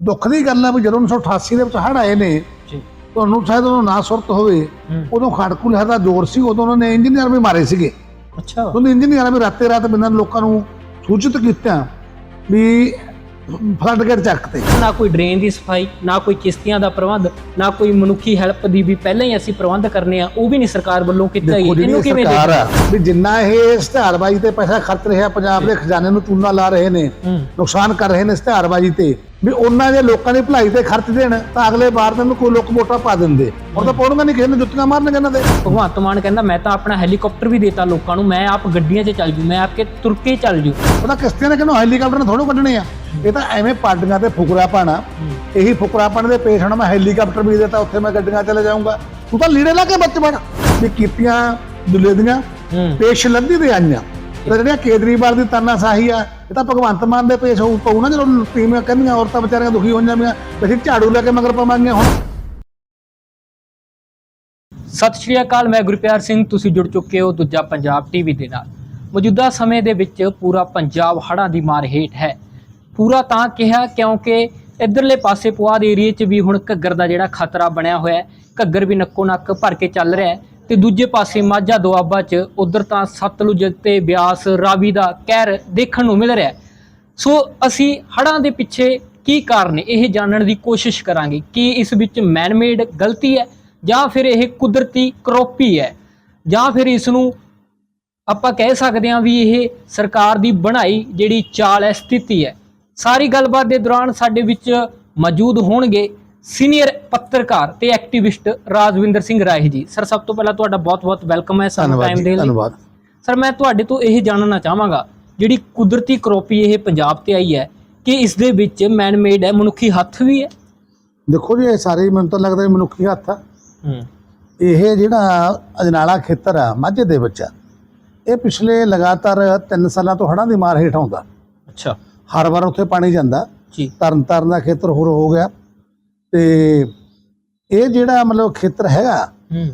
ਦੁੱਖ ਦੀ ਗੱਲ ਹੈ ਵੀ ਜਦੋਂ 1988 ਦੇ ਵਿੱਚ ਹੜ੍ਹ ਆਏ ਨੇ ਜੀ। ਤੁਹਾਨੂੰ ਸ਼ਾਇਦ ਉਹਨੂੰ ਨਾ ਸੁਰਤ ਹੋਵੇ ਹੂੰ। ਉਦੋਂ ਖੜਕੂ ਲਹਿਰ ਦਾ ਜ਼ੋਰ ਸੀ ਉਦੋਂ ਉਹਨਾਂ ਨੇ ਇੰਜੀਨੀਅਰ ਵੀ ਮਾਰੇ ਸੀਗੇ। ਅੱਛਾ। ਉਹਨੇ ਇੰਜੀਨੀਅਰਾਂ ਵੀ ਰਾਤੇ ਰਾਤ ਬਿਨਾਂ ਲੋਕਾਂ ਨੂੰ ਸੂਚਿਤ ਕੀਤਾ ਵੀ ਫਲੱਡ ਗੇਟ ਚੱਕਤੇ। ਨਾ ਕੋਈ ਡਰੇਨ ਦੀ ਸਫ਼ਾਈ ਨਾ ਕੋਈ ਕਿਸ਼ਤੀਆਂ ਦਾ ਪ੍ਰਬੰਧ ਨਾ ਕੋਈ ਮਨੁੱਖੀ ਹੈਲਪ ਦੀ ਵੀ ਪਹਿਲਾਂ ਹੀ ਅਸੀਂ ਪ੍ਰਬੰਧ ਕਰਨੇ ਆ ਉਹ ਵੀ ਨਹੀਂ ਸਰਕਾਰ ਵੱਲੋਂ ਕੀਤਾ ਜਿਹੜੀ ਇਹਨੂੰ ਇਹ ਕਿਵੇਂ ਸਰਕਾਰ ਆ ਵੀ ਜਿੰਨਾ ਇਹ ਇਸ਼ਤਿਹਾਰਬਾਜ਼ੀ ਤੇ ਪੈਸਾ ਖਰਚ ਰਿਹਾ ਪੰਜਾਬ ਦੇ ਖਜ਼ਾਨੇ ਨੂੰ ਚੂਨਾ ਲਾ ਰਹੇ ਨੇ ਹੂੰ। ਨੁਕਸਾਨ ਕਰ ਰਹੇ ਨੇ ਇਸ਼ਤਿਹਾਰਬਾਜ਼ੀ ਤੇ ਵੀ ਉਹਨਾਂ ਜੇ ਲੋਕਾਂ ਦੀ ਭਲਾਈ ਤੇ ਖਰਚ ਦੇਣ ਤਾਂ ਅਗਲੇ ਵਾਰ ਤੈਨੂੰ ਕੋਈ ਲੋਕ ਵੋਟਾਂ ਪਾ ਦਿੰਦੇ। ਉਹ ਤਾਂ ਪਾਉਣਗੇ ਨਹੀਂ ਕਿਸੇ ਨੇ ਜੁੱਤੀਆਂ ਮਾਰਨਗੇ ਇਹਨਾਂ ਦੇ ਭਗਵੰਤ ਮਾਨ ਕਹਿੰਦਾ ਮੈਂ ਤਾਂ ਆਪਣਾ ਹੈਲੀਕਾਪਟਰ ਵੀ ਦੇਤਾ ਲੋਕਾਂ ਨੂੰ ਮੈਂ ਆਪ ਗੱਡੀਆਂ 'ਚ ਚੱਲ ਜੂ ਮੈਂ ਆਪਕੇ ਤੁਰ ਕੇ ਹੀ ਚੱਲ ਜੂ। ਉਹਦਾ ਕਿਸ਼ਤੀਆਂ ਨੇ ਕਿਹਨੂੰ ਹੈਲੀਕਾਪਟਰ ਨੇ ਥੋੜੋ ਕੱਢਣੇ ਆ। ਇਹ ਤਾਂ ਐਵੇਂ ਪਾਡੀਆਂ ਤੇ ਫੁਕਰਾ ਪਾਣਾ। ਇਹੀ ਫੁਕਰਾ ਪਾਣ ਦੇ ਪੇਸ਼ ਹੋਣਾ ਮੈਂ ਹੈਲੀਕਾਪਟਰ ਵੀ ਦੇਤਾ ਉੱਥੇ ਮੈਂ ਗੱਡੀਆਂ ਚਲੇ ਜਾਊਂਗਾ। ਤੂੰ ਤਾਂ ਲੀੜੇ ਲਾ ਕੇ ਬੱਚ ਬਣ ਵੀ ਕੀਤੀਆਂ ਦੁੱਲੇ ਦੀਆਂ ਪੇਸ਼ ਲੱਦੀ ਦੇ ਆਈਆਂ। ਤੇ ਜਿਹੜੀਆਂ ਕੇਜਰੀਵਾਲ ਦੀ ਤਾਨਾਸ਼ਾਹੀ ਆ, ਇਹ ਤਾਂ ਭਗਵੰਤ ਮਾਨ ਦੇ ਪੇਸ਼ ਹੋਊ, ਪਊ ਨਾ ਜਦੋਂ ਟੀਮਾਂ ਕਹਿੰਦੀਆਂ ਔਰਤਾਂ ਵਿਚਾਰੀਆਂ ਦੁਖੀ ਹੋ ਜਾਂਦੀਆਂ, ਵੀ ਅਸੀਂ ਝਾੜੂ ਲੈ ਕੇ ਮਗਰ ਪਵਾਂਗੇ ਹੁਣ। ਸਤਿ ਸ਼੍ਰੀ ਅਕਾਲ, ਮੈਂ ਗੁਰਪਿਆਰ ਸਿੰਘ, ਤੁਸੀਂ ਜੁੜ ਚੁੱਕੇ ਹੋ ਦੂਜਾ ਪੰਜਾਬ ਟੀਵੀ ਦੇ ਨਾਲ। ਮੌਜੂਦਾ ਸਮੇਂ ਦੇ ਵਿੱਚ ਪੂਰਾ ਪੰਜਾਬ ਹੜ੍ਹਾਂ ਦੀ ਮਾਰ ਹੇਠ ਹੈ। ਪੂਰਾ ਤਾਂ ਕਿਹਾ ਕਿਉਂਕਿ ਇਧਰਲੇ ਪਾਸੇ ਪੁਆਧ ਏਰੀਏ 'ਚ ਵੀ ਹੁਣ ਘੱਗਰ ਦਾ ਜਿਹੜਾ ਖਤਰਾ ਬਣਿਆ ਹੋਇਆ ਹੈ, ਘੱਗਰ ਵੀ ਨੱਕੋ ਨੱਕ ਭਰ ਕੇ ਚੱਲ ਰਿਹਾ ਹੈ। ਤੇ ਦੂਜੇ ਪਾਸੇ ਮਾਝਾ ਦੁਆਬਾ 'ਚ ਉਧਰ ਤਾਂ ਸਤਲੁਜ ਤੇ ਬਿਆਸ, ਰਾਵੀ ਦਾ ਕਹਿਰ ਦੇਖਣ ਨੂੰ ਮਿਲ ਰਿਹਾ ਸੋ ਅਸੀਂ ਹੜ੍ਹਾਂ ਦੇ ਪਿੱਛੇ ਕੀ ਕਾਰਨ ਇਹ ਜਾਣਨ ਦੀ ਕੋਸ਼ਿਸ਼ ਕਰਾਂਗੇ ਕਿ ਇਸ ਵਿੱਚ ਮੈਨਮੇਡ ਗਲਤੀ ਹੈ ਜਾਂ ਫਿਰ ਇਹ ਕੁਦਰਤੀ ਕਰੋਪੀ ਹੈ ਜਾਂ ਫਿਰ ਇਸ ਨੂੰ ਆਪਾਂ ਕਹਿ ਸਕਦੇ ਹਾਂ ਵੀ ਇਹ ਸਰਕਾਰ ਦੀ ਬਣਾਈ ਜਿਹੜੀ ਚਾਲ ਹੈ, ਸਥਿਤੀ ਹੈ। ਸਾਰੀ ਗੱਲਬਾਤ ਦੇ ਦੌਰਾਨ ਸਾਡੇ ਵਿੱਚ ਮੌਜੂਦ ਹੋਣਗੇ ਸੀਨੀਅਰ ਪੱਤਰਕਾਰ ਤੇ ਐਕਟਿਵਿਸਟ ਰਾਜਵਿੰਦਰ ਸਿੰਘ ਰਾਏ ਜੀ। ਸਰ ਸਭ ਤੋਂ ਪਹਿਲਾਂ ਤੁਹਾਡਾ ਬਹੁਤ-ਬਹੁਤ ਵੈਲਕਮ ਹੈ ਸਾਨੂੰ ਟਾਈਮ ਦੇਣ ਲਈ। ਧੰਨਵਾਦ। ਸਰ ਮੈਂ ਤੁਹਾਡੇ ਤੋਂ ਇਹ ਜਾਣਨਾ ਚਾਹਾਂਗਾ ਜਿਹੜੀ ਕੁਦਰਤੀ ਕਰੋਪੀ ਇਹ ਪੰਜਾਬ ਤੇ ਆਈ ਹੈ ਕਿ ਇਸ ਦੇ ਵਿੱਚ ਮੈਨ ਮੇਡ ਹੈ ਮਨੁੱਖੀ ਹੱਥ ਵੀ ਹੈ? ਦੇਖੋ ਜੀ ਇਹ ਸਾਰੇ ਮੈਨੂੰ ਤਾਂ ਲੱਗਦਾ ਮਨੁੱਖੀ ਹੱਥ ਆ। ਹੂੰ। ਇਹ ਜਿਹੜਾ ਅਜਨਾਲਾ ਖੇਤਰ ਆ ਮਾਝੇ ਦੇ ਵਿੱਚ ਇਹ ਪਿਛਲੇ ਲਗਾਤਾਰ 3 ਸਾਲਾਂ ਤੋਂ ਹੜ੍ਹਾਂ ਦੀ ਮਾਰ ਹੇਠ ਆਉਂਦਾ ਅੱਛਾ। ਹਰ ਵਾਰ ਉੱਥੇ ਪਾਣੀ ਜਾਂਦਾ। ਜੀ। ਤਰਨ ਤਾਰਨ ਦਾ ਖੇਤਰ ਹੋਰ ਹੋ ਗਿਆ। ਤੇ ਇਹ ਜਿਹੜਾ ਮਤਲਬ ਖੇਤਰ ਹੈਗਾ ਹੂੰ।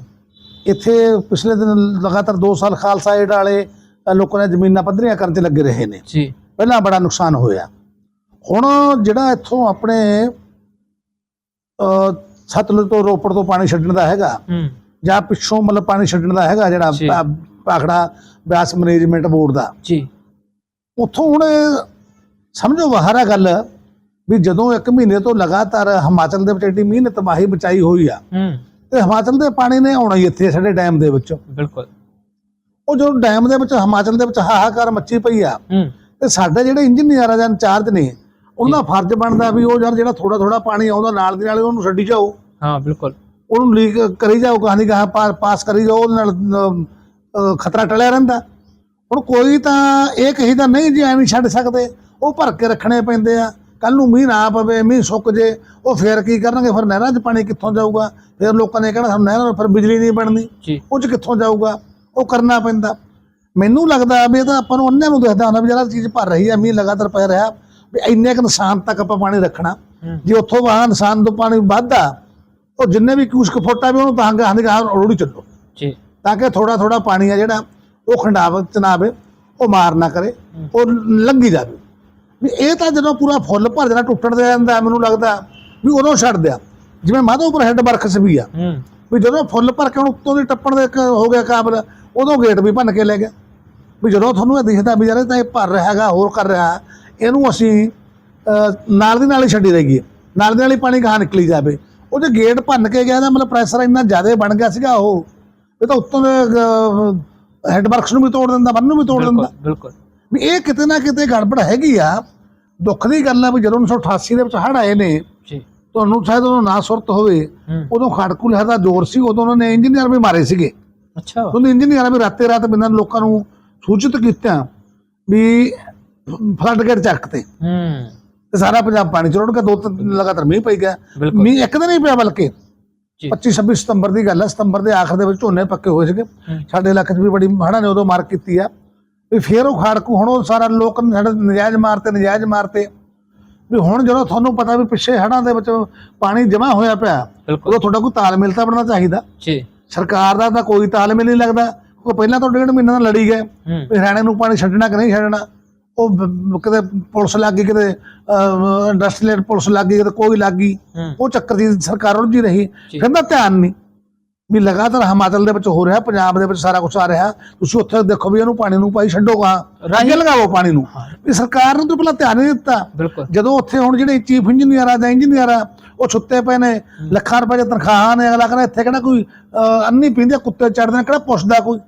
ਇੱਥੇ ਪਿਛਲੇ ਦਿਨ ਲਗਾਤਾਰ 2 ਸਾਲ ਖਾਲਸਾ ਏਡ ਵਾਲੇ ਲੋਕਾਂ ਨੇ ਜ਼ਮੀਨਾਂ ਪੱਧਰੀਆਂ ਕਰਨ 'ਚ ਲੱਗੇ ਰਹੇ ਨੇ। ਜੀ। ਪਹਿਲਾਂ ਬੜਾ ਨੁਕਸਾਨ ਹੋਇਆ। ਹੁਣ ਜਿਹੜਾ ਇੱਥੋਂ ਆਪਣੇ ਅ, ਸਤਲੁਜ ਤੋਂ ਰੋਪੜ ਤੋਂ ਪਾਣੀ ਛੱਡਣ ਦਾ ਹੈਗਾ ਹੂੰ। ਜਾਂ ਪਿੱਛੋਂ ਮਤਲਬ ਪਾਣੀ ਛੱਡਣ ਦਾ ਹੈਗਾ ਜਿਹੜਾ ਭਾਖੜਾ ਬਿਆਸ ਮੈਨੇਜਮੈਂਟ ਬੋਰਡ ਦਾ। ਜੀ। ਉੱਥੋਂ ਹੁਣ ਸਮਝੋ ਬਾਹਰ ਆ ਗੱਲ ਵੀ ਜਦੋਂ ਇੱਕ ਮਹੀਨੇ ਤੋਂ ਲਗਾਤਾਰ ਹਿਮਾਚਲ ਦੇ ਵਿੱਚ ਏਡੀ ਮੀਂਹ ਨੇ ਤਬਾਹੀ ਬਚਾਈ ਹੋਈ ਆ ਤੇ ਹਿਮਾਚਲ ਦੇ ਪਾਣੀ ਨੇ ਆਉਣਾ ਹੀ ਇੱਥੇ ਸਾਡੇ ਡੈਮ ਦੇ ਵਿੱਚ। ਬਿਲਕੁਲ। ਉਹ ਜਦੋਂ ਡੈਮ ਦੇ ਵਿੱਚ ਹਿਮਾਚਲ ਦੇ ਵਿੱਚ ਹਾਹਾਕਾਰ ਮੱਚੀ ਪਈ ਆ ਤੇ ਸਾਡੇ ਜਿਹੜੇ ਇੰਜੀਨੀਅਰ ਆ ਜਾਂ ਇੰਚਾਰਜ ਨੇ ਉਹਨਾਂ ਫਰਜ਼ ਬਣਦਾ ਵੀ ਉਹ ਯਾਰ ਜਿਹੜਾ ਥੋੜਾ ਥੋੜਾ ਪਾਣੀ ਆਉਂਦਾ ਨਾਲ ਦੀ ਨਾਲ ਉਹਨੂੰ ਛੱਡੀ ਜਾਓ। ਹਾਂ ਬਿਲਕੁਲ। ਉਹਨੂੰ ਲੀਕ ਕਰੀ ਜਾਓ ਕਹਾਣੀ ਕਹਾ ਪਾਸ ਕਰੀ ਜਾਓ ਉਹਦੇ ਨਾਲ ਖਤਰਾ ਟਲਿਆ ਰਹਿੰਦਾ। ਹੁਣ ਕੋਈ ਤਾਂ ਇਹ ਕਹੀਦਾ ਨਹੀਂ ਜੀ ਐਵੇਂ ਛੱਡ ਸਕਦੇ ਉਹ ਭਰ ਕੇ ਰੱਖਣੇ ਪੈਂਦੇ ਆ। ਕੱਲ ਨੂੰ ਮੀਂਹ ਨਾ ਪਵੇ ਮੀਂਹ ਸੁੱਕ ਜੇ ਉਹ ਫੇਰ ਕੀ ਕਰਨਗੇ? ਫਿਰ ਨਹਿਰਾਂ 'ਚ ਪਾਣੀ ਕਿੱਥੋਂ ਜਾਊਗਾ? ਫਿਰ ਲੋਕਾਂ ਨੇ ਕਹਿਣਾ ਸਾਨੂੰ ਨਹਿਰਾਂ 'ਚ ਫਿਰ ਬਿਜਲੀ ਨਹੀਂ ਬਣਨੀ। ਉਹ 'ਚ ਕਿੱਥੋਂ ਜਾਊਗਾ? ਉਹ ਕਰਨਾ ਪੈਂਦਾ। ਮੈਨੂੰ ਲੱਗਦਾ ਵੀ ਇਹ ਤਾਂ ਆਪਾਂ ਨੂੰ ਉਹਨਾਂ ਨੂੰ ਦਿਖਦਾ ਹੁੰਦਾ ਵੀ ਜਿਹੜਾ ਚੀਜ਼ ਭਰ ਰਹੀ ਹੈ ਮੀਂਹ ਲਗਾਤਾਰ ਪੈ ਰਿਹਾ ਵੀ ਇੰਨੇ ਕੁ ਨਿਸ਼ਾਨ ਤੱਕ ਆਪਾਂ ਪਾਣੀ ਰੱਖਣਾ। ਜੇ ਉੱਥੋਂ ਵਾਹ ਨਿਸ਼ਾਨ ਤੋਂ ਪਾਣੀ ਵੱਧਦਾ ਉਹ ਜਿੰਨੇ ਵੀ ਕੁਸ਼ਕ ਫੁੱਟ ਵੀ ਉਹਨੂੰ ਤਾਂ ਗਾਹਾਂ ਗਾਹਾਂ ਰੋੜੀ ਚੱਲੋ। ਜੀ। ਤਾਂ ਕਿ ਥੋੜਾ ਥੋੜਾ ਪਾਣੀ ਆ ਜਿਹੜਾ ਉਹ ਖੰਡਾਵ ਚਨਾਵੇ ਉਹ ਮਾਰ ਨਾ ਕਰੇ ਉਹ ਲੰਘੀ ਜਾਵੇ। ਵੀ ਇਹ ਤਾਂ ਜਦੋਂ ਪੂਰਾ ਫੁੱਲ ਭਰ ਜਾਣਾ ਟੁੱਟਣ ਦੇ ਜਾਂਦਾ ਮੈਨੂੰ ਲੱਗਦਾ ਵੀ ਉਦੋਂ ਛੱਡ ਦਿਆ। ਜਿਵੇਂ ਮਾਧੋਪੁਰ ਹੈੱਡ ਵਰਕਸ ਵੀ ਆ। ਵੀ ਜਦੋਂ ਫੁੱਲ ਭਰ ਕੇ ਹੁਣ ਉੱਤੋਂ ਦੀ ਟੱਪਣ ਦੇ ਹੋ ਗਿਆ ਕਾਬਲ ਉਦੋਂ ਗੇਟ ਵੀ ਭੰਨ ਕੇ ਲੈ ਗਿਆ। ਵੀ ਜਦੋਂ ਤੁਹਾਨੂੰ ਇਹ ਦਿਖਦਾ ਵੀ ਯਾਰ ਤਾਂ ਇਹ ਭਰ ਰਿਹਾ ਹੈਗਾ ਹੋਰ ਕਰ ਰਿਹਾ ਇਹਨੂੰ ਅਸੀਂ ਨਾਲ ਦੀ ਨਾਲ ਹੀ ਛੱਡੀ ਰਹੀ ਨਾਲ ਦੀ ਨਾਲ ਹੀ ਪਾਣੀ ਗਾਹ ਨਿਕਲੀ ਜਾਵੇ। ਉਹ ਜੇ ਗੇਟ ਭੰਨ ਕੇ ਗਿਆ ਤਾਂ ਮਤਲਬ ਪ੍ਰੈਸ਼ਰ ਇੰਨਾ ਜ਼ਿਆਦਾ ਬਣ ਗਿਆ ਸੀਗਾ ਉਹ। ਇਹ ਤਾਂ ਉੱਤੋਂ ਦੇ ਹੈੱਡ ਵਰਕਸ ਨੂੰ ਵੀ ਤੋੜ ਦਿੰਦਾ ਬੰਨ ਨੂੰ ਵੀ ਤੋੜ ਦਿੰਦਾ। ਬਿਲਕੁਲ। ਵੀ ਇਹ ਕਿਤੇ ਨਾ ਕਿਤੇ ਗੜਬੜ ਹੈਗੀ ਆ। ਦੁੱਖ ਦੀ ਗੱਲ ਆ ਵੀ ਜਦੋਂ 1988 ਦੇ ਵਿੱਚ ਹੜ੍ਹ ਆਏ ਨੇ ਜੀ। ਤੁਹਾਨੂੰ ਸ਼ਾਇਦ ਉਹਨੂੰ ਨਾ ਸੁਰਤ ਹੋਵੇ ਉਦੋਂ ਖੜਕੂ ਲਹਿਰ ਦਾ ਜ਼ੋਰ ਸੀ ਉਦੋਂ ਉਹਨਾਂ ਨੇ ਇੰਜੀਨੀਅਰ ਵੀ ਮਾਰੇ ਸੀਗੇ। ਅੱਛਾ। ਉਹਨੇ ਇੰਜੀਨੀਅਰਾਂ ਵੀ ਰਾਤੇ ਰਾਤ ਬਿਨਾਂ ਲੋਕਾਂ ਨੂੰ ਸੂਚਿਤ ਕੀਤਾ ਵੀ ਫਲੱਡ ਗੇਟ ਚੱਕਤੇ ਹੂੰ। ਤੇ ਸਾਰਾ ਪੰਜਾਬ ਪਾਣੀ ਚ ਰੁੜ ਗਿਆ ਦੋ ਤਿੰਨ ਲਗਾਤਾਰ ਮੀਂਹ ਪਈ ਗਿਆ। ਮੀਂਹ ਇੱਕ ਦਿਨ ਹੀ ਪਿਆ ਬਲਕਿ ਜੀ। 25 26 ਸਤੰਬਰ ਦੀ ਗੱਲ ਹੈ ਸਤੰਬਰ ਦੇ ਆਖਰ ਦੇ ਵਿੱਚ ਝੋਨੇ ਪੱਕੇ ਹੋਏ ਸੀਗੇ। ਸਾਡੇ ਇਲਾਕੇ 'ਚ ਵੀ ਬੜੀ ਹੜ੍ਹਾਂ ਨੇ ਉਦੋਂ ਮਾਰ ਕੀਤੀ ਆ। ਵੀ ਫੇਰ ਉਹ ਖਾੜਕੂ ਹੁਣ ਉਹ ਸਾਰਾ ਲੋਕ ਸਾਡੇ ਨਜਾਇਜ਼ ਮਾਰਤੇ ਨਜਾਇਜ਼ ਮਾਰਤੇ। ਵੀ ਹੁਣ ਜਦੋਂ ਤੁਹਾਨੂੰ ਪਤਾ ਵੀ ਪਿੱਛੇ ਹੜ੍ਹਾਂ ਦੇ ਵਿੱਚ ਪਾਣੀ ਜਮ੍ਹਾਂ ਹੋਇਆ ਪਿਆ ਉਦੋਂ ਤੁਹਾਡਾ ਕੋਈ ਤਾਲਮੇਲ ਤਾਂ ਬਣਨਾ ਚਾਹੀਦਾ। ਜੀ। ਸਰਕਾਰ ਦਾ ਤਾਂ ਕੋਈ ਤਾਲਮੇਲ ਨਹੀਂ ਲੱਗਦਾ। ਉਹ ਪਹਿਲਾਂ ਤੋਂ ਡੇਢ ਮਹੀਨਾ ਨਾਲ ਲੜੀ ਗਏ। ਵੀ ਹਰਿਆਣੇ ਨੂੰ ਪਾਣੀ ਛੱਡਣਾ ਕਿ ਨਹੀਂ ਛੱਡਣਾ? ਉਹ ਕਿਤੇ ਪੁਲਿਸ ਲੱਗ ਗਈ ਕਿਤੇ ਇੰਡਸਟਰੀਅਲ ਪੁਲਿਸ ਲੱਗ ਗਈ ਕਿਤੇ ਕੋਈ ਲੱਗ ਗਈ। ਉਹ ਚੱਕਰ ਦੀ ਸਰਕਾਰ ਉਲਝੀ ਰਹੀ। ਕਹਿੰਦਾ ਧਿਆਨ ਨਹੀਂ। ਵੀ ਲਗਾਤਾਰ ਹਿਮਾਚਲ ਦੇ ਵਿੱਚ ਹੋ ਰਿਹਾ ਪੰਜਾਬ ਦੇ ਵਿੱਚ ਸਾਰਾ ਕੁਝ ਆ ਰਿਹਾ। ਤੁਸੀਂ ਉੱਥੇ ਦੇਖੋ ਵੀ ਇਹਨੂੰ ਪਾਣੀ ਨੂੰ ਭਾਈ ਛੱਡੋ ਕਾਂ ਰਾਜੇ ਲਗਾਵੋ ਪਾਣੀ ਨੂੰ। ਵੀ ਸਰਕਾਰ ਨੇ ਤਾਂ ਪਹਿਲਾਂ ਧਿਆਨ ਨਹੀਂ ਦਿੱਤਾ। ਜਦੋਂ ਉੱਥੇ ਹੁਣ ਜਿਹੜੇ ਚੀਫ ਇੰਜੀਨੀਅਰ ਆ ਜਾਂ ਇੰਜੀਨੀਅਰ ਆ ਉਹ ਸੁੱਤੇ ਪਏ ਨੇ। ਲੱਖਾਂ ਰੁਪਏ ਦੀ ਤਨਖਾਹਾਂ ਨੇ। ਅਗਲਾ ਕਹਿੰਦਾ ਇੱਥੇ ਕਿਹੜਾ ਕੋਈ ਅੰਨੀ ਪੀਂਦੇ ਕੁੱਤੇ ਚੜਦੇ ਨੇ ਕਿਹੜਾ ਪੁੱਛਦਾ ਕੋਈ?